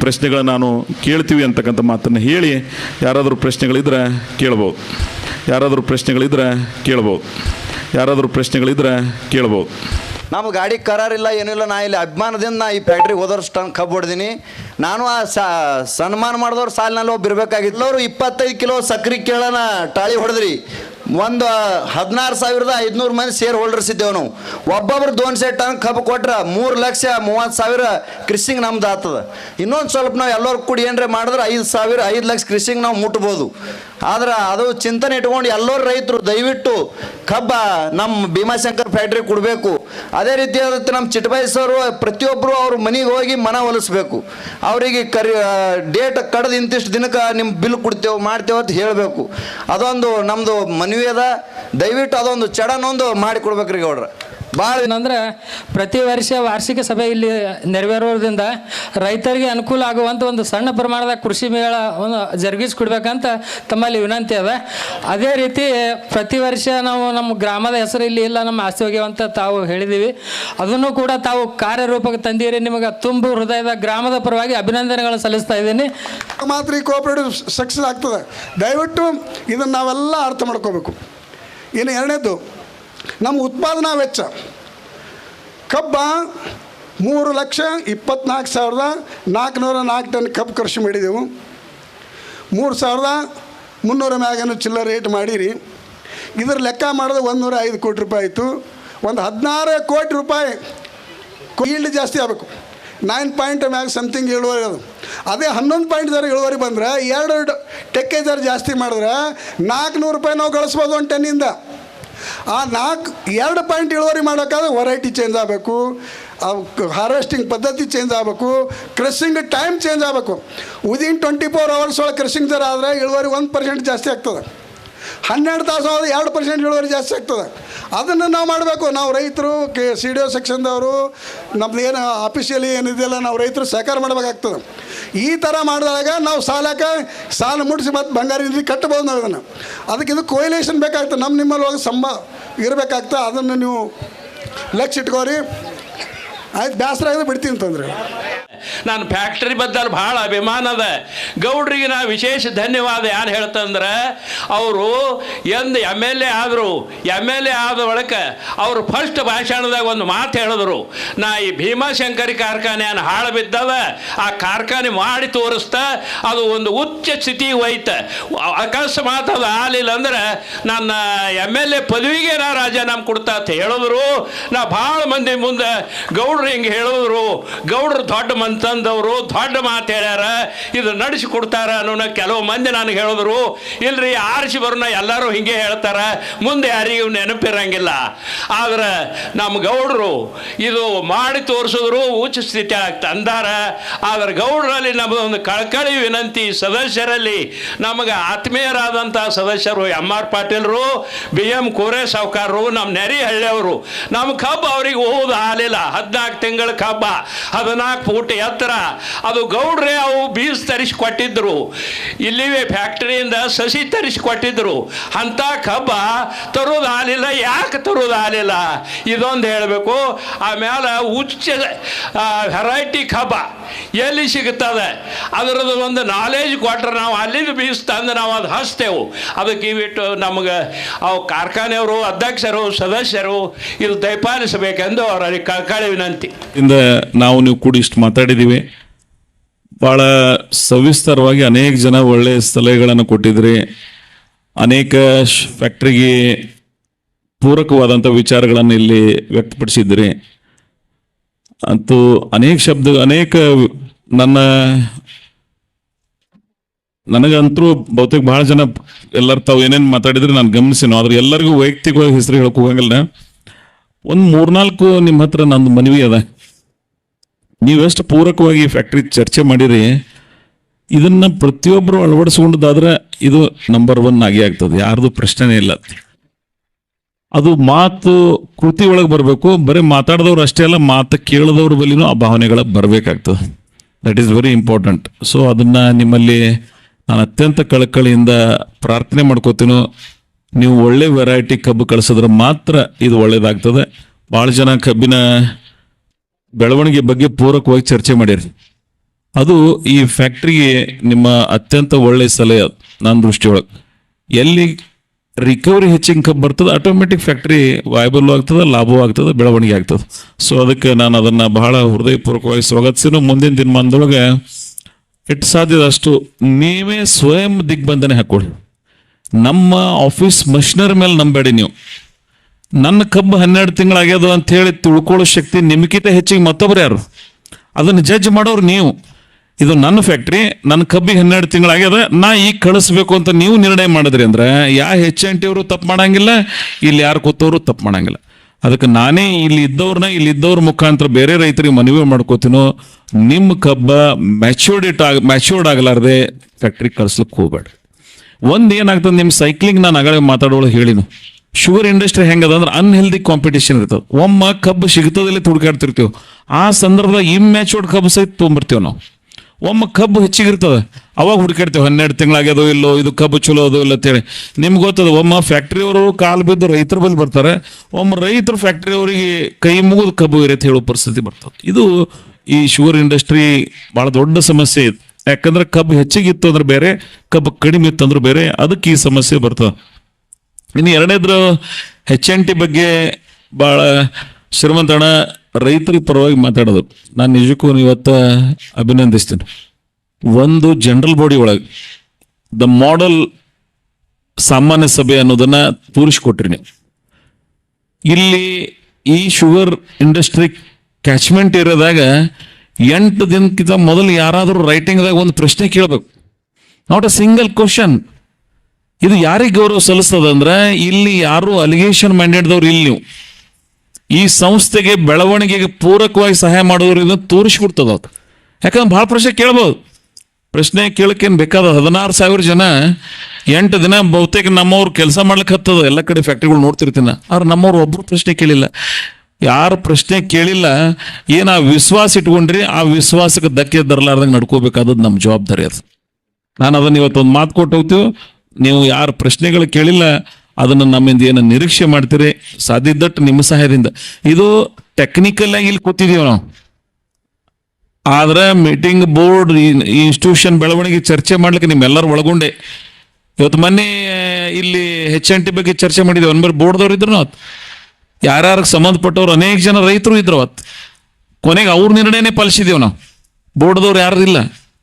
ಪ್ರಶ್ನೆಗಳನ್ನ ನಾನು ಕೇಳ್ತೀವಿ ಅಂತಕ್ಕಂಥ ಮಾತನ್ನು ಹೇಳಿ, ಯಾರಾದರೂ ಪ್ರಶ್ನೆಗಳಿದ್ರೆ ಕೇಳ್ಬೋದು. ಯಾರಾದರೂ ಪ್ರಶ್ನೆಗಳಿದ್ರೆ ಕೇಳ್ಬೋದು. ಯಾರಾದರೂ ಪ್ರಶ್ನೆಗಳಿದ್ರೆ ಕೇಳ್ಬೋದು. ನಮ್ಮ ಗಾಡಿ ಕರಾರಿಲ್ಲ ಏನಿಲ್ಲ ನಾ ಇಲ್ಲಿ ಅಭಿಮಾನದಿಂದ ನಾ ಈ ಫ್ಯಾಕ್ಟ್ರಿಗೆ ಹೋದವ್ರು ಟನ್ ಕಬ್ಬು ಹೊಡ್ದೀನಿ. ನಾನು ಆ ಸನ್ಮಾನ ಮಾಡಿದವ್ರು ಸಾಲಿನಲ್ಲಿ ಒಬ್ಬ ಇರಬೇಕಾಗಿತ್ತು. ಅವರು ಇಪ್ಪತ್ತೈದು ಕಿಲೋ ಸಕ್ರೆ ಕೇಳೋಣ ಟಾಳಿ ಹೊಡೆದ್ರಿ. ಒಂದು ಹದಿನಾರು ಸಾವಿರದ ಐದುನೂರು ಮಂದಿ ಶೇರ್ ಹೋಲ್ಡರ್ಸ್ ಇದ್ದೇವೆ ನಾವು. ಒಬ್ಬೊಬ್ರು ದೋನ್ಸೆ ಟನ್ ಕಬ್ಬು ಕೊಟ್ರೆ ಮೂರು ಲಕ್ಷ ಮೂವತ್ತು ಸಾವಿರ ಕೃಷಿಂಗ್ ನಮ್ದು ಆಗ್ತದ. ಇನ್ನೊಂದು ಸ್ವಲ್ಪ ನಾವು ಎಲ್ಲರೂ ಕೂಡಿ ಏನ್ರೆ ಮಾಡಿದ್ರೆ ಐದು ಸಾವಿರ, ಐದು ಲಕ್ಷ ಕೃಷಿಂಗ್ ನಾವು ಮುಟ್ಬೋದು. ಆದ್ರೆ ಅದು ಚಿಂತನೆ ಇಟ್ಕೊಂಡು ಎಲ್ಲರೂ ರೈತರು ದಯವಿಟ್ಟು ಕಬ್ಬ ನಮ್ಮ ಭೀಮಾಶಂಕರ್ ಫ್ಯಾಕ್ಟ್ರಿ ಕೊಡಬೇಕು. ಅದೇ ರೀತಿಯಾದ ನಮ್ಮ ಚಿಟ್ಟಬಾಯಿಸೋರು ಪ್ರತಿಯೊಬ್ಬರು ಅವ್ರ ಮನೆಗೆ ಹೋಗಿ ಮನ ಒಲಿಸ್ಬೇಕು. ಅವರಿಗೆ ಕರಿ ಡೇಟ್ ಕಡ್ದು ಇಂತಿಷ್ಟು ದಿನಕ್ಕೆ ನಿಮ್ಮ ಬಿಲ್ ಕೊಡ್ತೇವೆ, ಮಾಡ್ತೇವೆ ಅಂತ ಹೇಳಬೇಕು. ಅದೊಂದು ನಮ್ಮದು ಮನವಿ ಅದ. ದಯವಿಟ್ಟು ಅದೊಂದು ಚಡನೊಂದು ಮಾಡಿ ಕೊಡ್ಬೇಕ್ರಿ ಗೌಡ್ರ. ಭಾಳ ಏನಂದ್ರೆ ಪ್ರತಿ ವರ್ಷ ವಾರ್ಷಿಕ ಸಭೆ ಇಲ್ಲಿ ನೆರವೇರೋದ್ರಿಂದ ರೈತರಿಗೆ ಅನುಕೂಲ ಆಗುವಂಥ ಒಂದು ಸಣ್ಣ ಪ್ರಮಾಣದ ಕೃಷಿ ಮೇಳ ಒಂದು ಜರುಗಿಸ್ಕೊಡ್ಬೇಕಂತ ತಮ್ಮಲ್ಲಿ ವಿನಂತಿ ಅದ. ಅದೇ ರೀತಿ ಪ್ರತಿ ವರ್ಷ ನಾವು ನಮ್ಮ ಗ್ರಾಮದ ಹೆಸರು ಇಲ್ಲಿ ಇಲ್ಲ, ನಮ್ಮ ಆಸ್ತಿ ಹೋಗ್ಯವಂತ ತಾವು ಹೇಳಿದ್ದೀವಿ ಅದನ್ನು ಕೂಡ ತಾವು ಕಾರ್ಯರೂಪಕ್ಕೆ ತಂದಿರಿ. ನಿಮಗೆ ತುಂಬು ಹೃದಯದ ಗ್ರಾಮದ ಪರವಾಗಿ ಅಭಿನಂದನೆಗಳನ್ನು ಸಲ್ಲಿಸ್ತಾ ಇದ್ದೀನಿ. ಮಾತ್ರ ಈ ಕೋಆಪರೇಟಿವ್ ಸಕ್ಸಸ್ ಆಗ್ತದೆ. ದಯವಿಟ್ಟು ಇದನ್ನು ನಾವೆಲ್ಲ ಅರ್ಥ ಮಾಡ್ಕೋಬೇಕು. ಇನ್ನು ಎರಡನೇದು ನಮ್ಮ ಉತ್ಪಾದನಾ ವೆಚ್ಚ. ಕಬ್ಬ ಮೂರು ಲಕ್ಷ ಇಪ್ಪತ್ನಾಲ್ಕು ಸಾವಿರದ ನಾಲ್ಕುನೂರ ನಾಲ್ಕು ಟನ್ ಕಬ್ಬು ಕೃಷಿ ಮಾಡಿದೆವು. ಮೂರು ಸಾವಿರದ ಮುನ್ನೂರ ಮ್ಯಾಗನೂ ಚಿಲ್ಲರ್ ರೇಟ್ ಮಾಡಿರಿ. ಇದ್ರ ಲೆಕ್ಕ ಮಾಡಿದ್ರೆ ಒಂದೂರ ಐದು ಕೋಟಿ ರೂಪಾಯಿ ಆಯಿತು. ಒಂದು ಹದಿನಾರು ಕೋಟಿ ರೂಪಾಯಿ ಈಲ್ಡ್ ಜಾಸ್ತಿ ಆಗಬೇಕು. ನೈನ್ ಪಾಯಿಂಟ್ ಮ್ಯಾಗ ಸಮಥಿಂಗ್ ಇಳುವರಿ ಅದು. ಅದೇ ಹನ್ನೊಂದು ಪಾಯಿಂಟ್ ಜರ ಇಳುವರಿ ಬಂದರೆ ಎರಡು ಟೆಕ್ಕೆ ಜರ ಜಾಸ್ತಿ ಮಾಡಿದ್ರೆ ನಾಲ್ಕುನೂರು ರೂಪಾಯಿ ನಾವು ಗಳಿಸ್ಬೋದು ಒಂದು ಟನ್ನಿಂದ. ಆ ನಾಲ್ಕು, ಎರಡು ಪಾಯಿಂಟ್ ಇಳುವರಿ ಮಾಡೋಕ್ಕಾದ್ರೆ ವೆರೈಟಿ ಚೇಂಜ್ ಆಗಬೇಕು. ಹಾರ್ವೆಸ್ಟಿಂಗ್ ಪದ್ಧತಿ ಚೇಂಜ್ ಆಗಬೇಕು. ಕ್ರಷಿಂಗ್ ಟೈಮ್ ಚೇಂಜ್ ಆಗಬೇಕು. ವಿದಿನ್ ಟ್ವೆಂಟಿ ಫೋರ್ ಅವರ್ಸ್ ಒಳಗೆ ಕ್ರಷಿಂಗ್ ಜರ ಆದರೆ ಇಳುವರಿ ಒಂದು ಪರ್ಸೆಂಟ್ ಜಾಸ್ತಿ ಆಗ್ತದೆ. ಹನ್ನೆರಡು ತಾಸು ಆದರೆ ಎರಡು ಪರ್ಸೆಂಟ್ ಇಳುವರಿ ಜಾಸ್ತಿ ಆಗ್ತದೆ. ಅದನ್ನು ನಾವು ಮಾಡಬೇಕು. ನಾವು ರೈತರು, ಕೆ ಸಿ ಡಿ ಒ ಸೆಕ್ಷನ್ದವರು ನಮ್ದು ಏನು ಅಫಿಷಿಯಲಿ ಏನಿದೆಯಲ್ಲ ನಾವು ರೈತರು ಸಹಕಾರ ಮಾಡಬೇಕಾಗ್ತದೆ. ಈ ಥರ ಮಾಡಿದಾಗ ನಾವು ಸಾಲಕ್ಕೆ ಸಾಲ ಮುಟ್ಟಿಸಿ ಮತ್ತು ಬಂಗಾರ ನಿಧಿ ಕಟ್ಟಬೋದು ನಾವು ಅದನ್ನು ಅದಕ್ಕೆ ಇದು ಕೊಯ್ಲೇಷನ್ ಬೇಕಾಗ್ತದೆ. ನಮ್ಮ ನಿಮ್ಮಲ್ಲಿ ಹೋಗಿ ಸಂಬ ಇರಬೇಕಾಗ್ತದೆ. ಅದನ್ನು ನೀವು ಲಕ್ಷ ಇಟ್ಕೋರಿ. ಆಯ್ತು ಬೇಸರ ಆಗಿದೆ, ಬಿಡ್ತೀನಿ ಅಂತಂದ್ರೆ. ನಾನು ಫ್ಯಾಕ್ಟ್ರಿ ಬದ್ದಲ್ಲಿ ಭಾಳ ಅಭಿಮಾನ ಅದ. ಗೌಡ್ರಿಗೆ ನಾ ವಿಶೇಷ ಧನ್ಯವಾದ ಯಾರು ಹೇಳ್ತಂದ್ರೆ, ಅವರು ಎಂದು ಎಂ ಎಲ್ ಎ ಆದರು, ಎಂ ಎಲ್ ಎ ಆದ ಒಳಗೆ ಅವರು ಫಸ್ಟ್ ಭಾಷಣದಾಗ ಒಂದು ಮಾತು ಹೇಳಿದ್ರು. ನಾ ಈ ಭೀಮಾಶಂಕರಿ ಕಾರ್ಖಾನೆಯನ್ನು ಹಾಳು ಬಿದ್ದದ ಆ ಕಾರ್ಖಾನೆ ಮಾಡಿ ತೋರಿಸ್ತಾ, ಅದು ಒಂದು ಉಚ್ಚ ಸ್ಥಿತಿಗೆ ಹೋಯ್ತ. ಅಕಸ್ಮಾತ್ ಅದು ಆಗಲಿಲ್ಲ ಅಂದ್ರೆ ನನ್ನ ಎಂ ಎಲ್ ಎ ಪದವಿಗೆ ನಾ ರಾಜೀನಾಮೆ ಕೊಡ್ತಾ ಅಂತ ಹೇಳಿದ್ರು. ನಾ ಭಾಳ ಮಂದಿ ಮುಂದೆ ಗೌಡ್ರು ಹಿಂಗೆ ಹೇಳಿದ್ರು, ಗೌಡ್ರು ದೊಡ್ಡ ಮಂತಂದವರು ದೊಡ್ಡ ಮಾತು ಇದು ನಡೆಸಿ ಕೊಡ್ತಾರ ಅನ್ನೋ ಕೆಲವು ಮಂದಿ ನನಗೆ ಹೇಳಿದ್ರು. ಇಲ್ರಿ, ಆರಿಸಿ ಬರೋಣ ಎಲ್ಲರೂ ಹಿಂಗೆ ಹೇಳ್ತಾರ, ಮುಂದೆ ಯಾರಿಗೂ ನೆನಪಿರಂಗಿಲ್ಲ. ಆದ್ರೆ ನಮ್ಮ ಗೌಡರು ಇದು ಮಾಡಿ ತೋರಿಸಿದ್ರು, ಉಚ್ಚ ಸ್ಥಿತಿ ಆಗ್ತ ಅಂದಾರ. ಆದ್ರೆ ಗೌಡರಲ್ಲಿ ನಮ್ಮದೊಂದು ಕಳಕಳಿ ವಿನಂತಿ, ಸದಸ್ಯರಲ್ಲಿ ನಮಗೆ ಆತ್ಮೀಯರಾದಂಥ ಸದಸ್ಯರು ಎಂ ಆರ್ ಪಾಟೀಲ್ರು, ಬಿ ಎಂ ಕೋರೆ ಸಾವ್ಕಾರರು ನಮ್ಮ ನೆರಿ ಹಳ್ಳಿಯವರು. ನಮ್ಮ ಕಬ್ಬು ಅವ್ರಿಗೆ ಓದು ಹಾಲಿಲ್ಲ. ಹದಿನಾಲ್ಕು ತಿಂಗಳ ಕಬ್ಬ ಹದಿನಾಲ್ಕು ಫೂಟ್ ಎತ್ತರ. ಅದು ಗೌಡ್ರೆ ಅವು ಬೀಜ ತರಿಸಿ ಇಲ್ಲಿವೇ ಫ್ಯಾಕ್ಟರಿಯಿಂದ ಸಸಿ ತರಿಸಿ ಕೊಟ್ಟಿದ್ರು ಅಂಥ ಕಬ್ಬ ತರೋದು ಆಗಲಿಲ್ಲ ಯಾಕೆ ತರೋದು ಆಗಲಿಲ್ಲ ಇದೊಂದು ಹೇಳಬೇಕು. ಆಮೇಲೆ ಉಚ್ಚ ವೆರೈಟಿ ಕಬ್ಬ ಎಲ್ಲಿ ಸಿಗುತ್ತದೆ? ಅದರದ್ದು ಒಂದು ನಾಲೇಜ್ ಕೊಟ್ರೆ ನಾವು ಅಲ್ಲಿಂದ ಬೀಜ ತಂದು ನಾವು ಅದು ಹಚ್ತೇವೆ. ಅದಕ್ಕೆ ಇವಿಟ್ಟು ನಮಗೆ ಅವು ಕಾರ್ಖಾನೆಯವರು, ಅಧ್ಯಕ್ಷರು, ಸದಸ್ಯರು ಇದು ದಯಪಾಲಿಸಬೇಕೆಂದು ಅವರಲ್ಲಿ ಕಳಕಳಿ ವಿನಂತಿ ಇಂದ ನಾವು ನೀವು ಕೂಡ ಇಷ್ಟು ಮಾತಾಡಿದ್ದೀವಿ. ಭಾಳ ಸವಿಸ್ತಾರವಾಗಿ ಅನೇಕ ಜನ ಒಳ್ಳೆಯ ಸಲಹೆಗಳನ್ನು ಕೊಟ್ಟಿದ್ರಿ. ಅನೇಕ ಫ್ಯಾಕ್ಟ್ರಿಗೆ ಪೂರಕವಾದಂಥ ವಿಚಾರಗಳನ್ನು ಇಲ್ಲಿ ವ್ಯಕ್ತಪಡಿಸಿದ್ರಿ. ಅಂತೂ ಅನೇಕ ಶಬ್ದ, ಅನೇಕ ನನ್ನ ನನಗಂತರೂ ಬಹುತೇಕ ಬಹಳ ಜನ ಎಲ್ಲರೂ ತಾವು ಏನೇನು ಮಾತಾಡಿದ್ರೆ ನಾನು ಗಮನಿಸಿನೋ, ಆದ್ರೆ ಎಲ್ಲರಿಗೂ ವೈಯಕ್ತಿಕವಾಗಿ ಹೆಸರು ಹೇಳಕ್ ಹೋಗಂಗಿಲ್ಲ ಒಂದು ಮೂರ್ನಾಲ್ಕು ನಿಮ್ಮ ಹತ್ರ ನಂದು ಮನವಿ ಅದ. ನೀವೆಷ್ಟು ಪೂರಕವಾಗಿ ಫ್ಯಾಕ್ಟ್ರಿ ಚರ್ಚೆ ಮಾಡಿರಿ, ಇದನ್ನು ಪ್ರತಿಯೊಬ್ಬರು ಅಳವಡಿಸ್ಕೊಂಡದಾದ್ರೆ ಇದು ನಂಬರ್ ಒನ್ ಆಗಿ ಆಗ್ತದೆ, ಯಾರ್ದು ಪ್ರಶ್ನೆನೇ ಇಲ್ಲ. ಅದು ಮಾತು ಕೃತಿ ಒಳಗೆ ಬರಬೇಕು, ಬರೀ ಮಾತಾಡಿದವ್ರು ಅಷ್ಟೇ ಅಲ್ಲ, ಮಾತು ಕೇಳಿದವ್ರ ಬಲಿನೂ ಆ ಭಾವನೆಗಳ ಬರಬೇಕಾಗ್ತದೆ. That is very important so ಅದನ್ನು ನಿಮ್ಮಲ್ಲಿ ನಾನು ಅತ್ಯಂತ ಕಳಕಳಿಯಿಂದ ಪ್ರಾರ್ಥನೆ ಮಾಡ್ಕೋತೀನೋ. ನೀವು ಒಳ್ಳೆ ವೆರೈಟಿ ಕಬ್ಬು ಕಳಿಸಿದ್ರೆ ಮಾತ್ರ ಇದು ಒಳ್ಳೆಯದಾಗ್ತದೆ ಭಾಳ ಜನ ಕಬ್ಬಿನ ಬೆಳವಣಿಗೆ ಬಗ್ಗೆ ಪೂರಕವಾಗಿ ಚರ್ಚೆ ಮಾಡಿರಿ. ಅದು ಈ ಫ್ಯಾಕ್ಟ್ರಿಗೆ ನಿಮ್ಮ ಅತ್ಯಂತ ಒಳ್ಳೆ ಸಲಹೆ ನನ್ನ ದೃಷ್ಟಿಯೊಳಗೆ. ಎಲ್ಲಿ ರಿಕವರಿ ಹೆಚ್ಚಿನ ಕಬ್ಬು ಬರ್ತದೆ ಆಟೋಮೆಟಿಕ್ ಫ್ಯಾಕ್ಟ್ರಿ ವಾಯಬಲ್ ಆಗ್ತದೆ, ಲಾಭವೂ ಆಗ್ತದೆ, ಬೆಳವಣಿಗೆ ಆಗ್ತದೆ. ಸೊ ಅದಕ್ಕೆ ನಾನು ಅದನ್ನು ಬಹಳ ಹೃದಯಪೂರ್ವಕವಾಗಿ ಸ್ವಾಗತಿಸಿನು ಮುಂದಿನ ದಿನಮಾನದೊಳಗೆ ಎಷ್ಟು ಸಾಧ್ಯದಷ್ಟು ನೀವೇ ಸ್ವಯಂ ದಿಗ್ಬಂಧನೆ ಹಾಕೊಳ್ಳಿ ನಮ್ಮ ಆಫೀಸ್ ಮಷಿನರಿ ಮೇಲೆ ನಂಬೇಡಿ ನೀವು. ನನ್ನ ಕಬ್ಬು ಹನ್ನೆರಡು ತಿಂಗಳಾಗ್ಯದ ಅಂತ ಹೇಳಿ ತಿಳ್ಕೊಳ್ಳೋ ಶಕ್ತಿ ನಿಮ್ಗಿಂತ ಹೆಚ್ಚಿಗೆ ಮತ್ತೊಬ್ರು ಯಾರು? ಅದನ್ನು ಜಡ್ಜ್ ಮಾಡೋರು ನೀವು. ಇದು ನನ್ನ ಫ್ಯಾಕ್ಟ್ರಿ ನನ್ನ ಕಬ್ಬಿಗೆ ಹನ್ನೆರಡು ತಿಂಗಳಾಗ್ಯದ, ನಾ ಈಗ ಕಳಿಸ್ಬೇಕು ಅಂತ ನೀವು ನಿರ್ಣಯ ಮಾಡಿದ್ರಿ ಅಂದ್ರೆ ಯಾ ಹೆಚ್ ಎನ್ ಅವರು ತಪ್ಪು ಮಾಡಂಗಿಲ್ಲ, ಇಲ್ಲಿ ಯಾರು ಕೂತವರು ತಪ್ಪು ಮಾಡಂಗಿಲ್ಲ. ಅದಕ್ಕೆ ನಾನೇ ಇಲ್ಲಿ ಇದ್ದವ್ರನ್ನ, ಇಲ್ಲಿ ಇದ್ದವ್ರ ಮುಖಾಂತರ ಬೇರೆ ರೈತರಿಗೆ ಮನವಿ ಮಾಡ್ಕೋತೀನೋ, ನಿಮ್ಮ ಕಬ್ಬ ಮ್ಯಾಚೂರ್ಡ್ ಆಗ ಮ್ಯಾಚ್ಯೂರ್ಡ್ ಆಗಲಾರ್ದೆ ಫ್ಯಾಕ್ಟ್ರಿಗೆ ಕಳ್ಸ್ಲಿಕ್ಕೆ ಹೋಗ್ಬೇಡ್ರಿ. ಒಂದು ಏನಾಗ್ತದೆ ನಿಮ್ಮ ಸೈಕ್ಲಿಂಗ್ ನಾನು ಆಗಲೇ ಮಾತಾಡೋಳು ಹೇಳಿನು. ಶುಗರ್ ಇಂಡಸ್ಟ್ರಿ ಹೆಂಗದ ಅಂದ್ರೆ ಅನ್ಹೆಲ್ದಿ ಕಾಂಪಿಟೇಷನ್ ಇರ್ತದೆ. ಒಮ್ಮ ಕಬ್ಬು ಸಿಗ್ತದಲ್ಲಿ ತುಡುಕಾಡ್ತಿರ್ತೀವಿ. ಆ ಸಂದರ್ಭದಾಗ ಇಮ್ಯಾಚೋರ್ಡ್ ಕಬ್ಬು ಸಹಿತ ತೊಗೊಂಬರ್ತೀವಿ ನಾವು. ಒಮ್ಮ ಕಬ್ಬು ಹೆಚ್ಚಿಗಿರ್ತದೆ, ಅವಾಗ ಹುಡುಕಾಡ್ತೇವೆ, ಹನ್ನೆರಡು ತಿಂಗಳಾಗ್ಯದೋ ಇಲ್ಲೋ, ಇದು ಕಬ್ಬು ಚಲೋ ಅದೋ ಇಲ್ಲ ಅಂತೇಳಿ. ನಿಮ್ಗೆ ಗೊತ್ತದ, ಒಮ್ಮ ಫ್ಯಾಕ್ಟ್ರಿಯವರು ಕಾಲು ಬಿದ್ದು ರೈತರ ಬಳಿ ಬರ್ತಾರೆ, ಒಮ್ಮ ರೈತರು ಫ್ಯಾಕ್ಟ್ರಿಯವರಿಗೆ ಕೈ ಮುಗಿದ ಕಬ್ಬು ಇರತ್ತೆ ಹೇಳೋ ಪರಿಸ್ಥಿತಿ ಬರ್ತದೆ. ಇದು ಈ ಶುಗರ್ ಇಂಡಸ್ಟ್ರಿ ಭಾಳ ದೊಡ್ಡ ಸಮಸ್ಯೆ ಇದೆ. ಯಾಕಂದ್ರೆ ಕಬ್ಬು ಹೆಚ್ಚಿಗಿತ್ತು ಅಂದ್ರೆ ಬೇರೆ, ಕಬ್ಬು ಕಡಿಮೆ ಇತ್ತು ಅಂದ್ರೆ ಬೇರೆ, ಅದಕ್ಕೆ ಈ ಸಮಸ್ಯೆ ಬರ್ತದೆ. ಇನ್ನು ಎರಡನೇದ್ರು ಹೆಚ್ ಎನ್ ಟಿ ಬಗ್ಗೆ ಭಾಳ ಶ್ರೀಮಂತಣ್ಣ, ರೈತರ ಪರವಾಗಿ ಮಾತಾಡೋದು. ನಾನು ನಿಜಕ್ಕೂ ಇವತ್ತು ಅಭಿನಂದಿಸ್ತೀನಿ. ಒಂದು ಜನರಲ್ ಬಾಡಿ ಒಳಗೆ ದ ಮಾಡೆಲ್ ಸಾಮಾನ್ಯ ಸಭೆ ಅನ್ನೋದನ್ನ ತೋರಿಸಿಕೊಟ್ರಿ ನೀವು ಇಲ್ಲಿ ಈ ಶುಗರ್ ಇಂಡಸ್ಟ್ರಿ ಕ್ಯಾಚ್ಮೆಂಟ್ ಇರೋದಾಗ ಎಂಟು ದಿನಕ್ಕಿಂತ ಮೊದಲು ಯಾರಾದರೂ ರೈಟಿಂಗ್ದಾಗ ಒಂದು ಪ್ರಶ್ನೆ ಕೇಳಬೇಕು. ನಾಟ್ ಅ ಸಿಂಗಲ್ ಕ್ವಶನ್ ಇದು ಯಾರಿಗೆ ಗೌರವ ಸಲ್ಲಿಸ್ತದ ಅಂದ್ರೆ ಇಲ್ಲಿ ಯಾರು ಅಲಿಗೇಷನ್ ಮ್ಯಾಂಡೇಟ್ದವ್ರು ಇಲ್ಲಿ ನೀವು. ಈ ಸಂಸ್ಥೆಗೆ ಬೆಳವಣಿಗೆಗೆ ಪೂರಕವಾಗಿ ಸಹಾಯ ಮಾಡೋದ್ರ ಇದನ್ನು ತೋರಿಸ್ಬಿಡ್ತದ ಯಾಕಂದ್ರೆ ಭಾಳ ಪ್ರಶ್ನೆ ಕೇಳ್ಬೋದು. ಪ್ರಶ್ನೆ ಕೇಳಕ್ಕೇನು ಬೇಕಾದ ಹದಿನಾರು ಸಾವಿರ ಜನ ಎಂಟು ದಿನ ಬಹುತೇಕ ನಮ್ಮವ್ರು ಕೆಲಸ ಮಾಡ್ಲಿಕ್ಕೆ ಹತ್ತದ, ಎಲ್ಲ ಕಡೆ ಫ್ಯಾಕ್ಟ್ರಿಗಳು ನೋಡ್ತಿರ್ತೀನಿ ಆದ್ರೆ ನಮ್ಮವ್ರು ಒಬ್ರು ಪ್ರಶ್ನೆ ಕೇಳಿಲ್ಲ. ಯಾರು ಪ್ರಶ್ನೆ ಕೇಳಿಲ್ಲ, ಏನು ಆ ವಿಶ್ವಾಸ ಇಟ್ಕೊಂಡ್ರಿ, ಆ ವಿಶ್ವಾಸಕ್ಕೆ ಧಕ್ಕೆ ಬರಲಾರ್ದಂಗೆ ನಡ್ಕೋಬೇಕಾದದ್ದು ನಮ್ಮ ಜವಾಬ್ದಾರಿ ಅದು. ನಾನು ಅದನ್ನ ಇವತ್ತೊಂದು ಮಾತು ಕೊಟ್ಟು ಹೋಗ್ತೀವಿ. ನೀವು ಯಾರು ಪ್ರಶ್ನೆಗಳು ಕೇಳಿಲ್ಲ, ಅದನ್ನು ನಮ್ಮಿಂದ ಏನು ನಿರೀಕ್ಷೆ ಮಾಡ್ತೀರಿ? ಸಾಧ್ಯದಟ್ಟು ನಿಮ್ಮ ಸಹಾಯದಿಂದ. ಇದು ಟೆಕ್ನಿಕಲ್ ಆಗಿ ಇಲ್ಲಿ ಕೂತಿದೀವಿ ನಾವು. ಆದ್ರೆ ಮೀಟಿಂಗ್ ಬೋರ್ಡ್ ಇನ್ಸ್ಟಿಟ್ಯೂಷನ್ ಬೆಳವಣಿಗೆ ಚರ್ಚೆ ಮಾಡ್ಲಿಕ್ಕೆ ನಿಮ್ಮೆಲ್ಲರೂ ಒಳಗೊಂಡೆ. ಇವತ್ತು ಮೊನ್ನೆ, ಇಲ್ಲಿ ಹೆಚ್ ಎನ್ ಟಿ ಬಗ್ಗೆ ಚರ್ಚೆ ಮಾಡಿದ್ವಿ. ಒಂದ್ಮೇಲೆ ಬೋರ್ಡ್ದವ್ರು ಇದ್ರು ಅವತ್ತು. ಯಾರ್ಯಾರಿಗೆ ಸಂಬಂಧಪಟ್ಟವ್ರು ಅನೇಕ ಜನ ರೈತರು ಇದ್ರು ಅವತ್ತು. ಕೊನೆಗೆ ಅವ್ರ ನಿರ್ಣಯನೇ ಪಾಲಿಸಿದೀವಿ ನಾವು. ಬೋರ್ಡ್ದವ್ರು ಯಾರು ಇಲ್ಲ.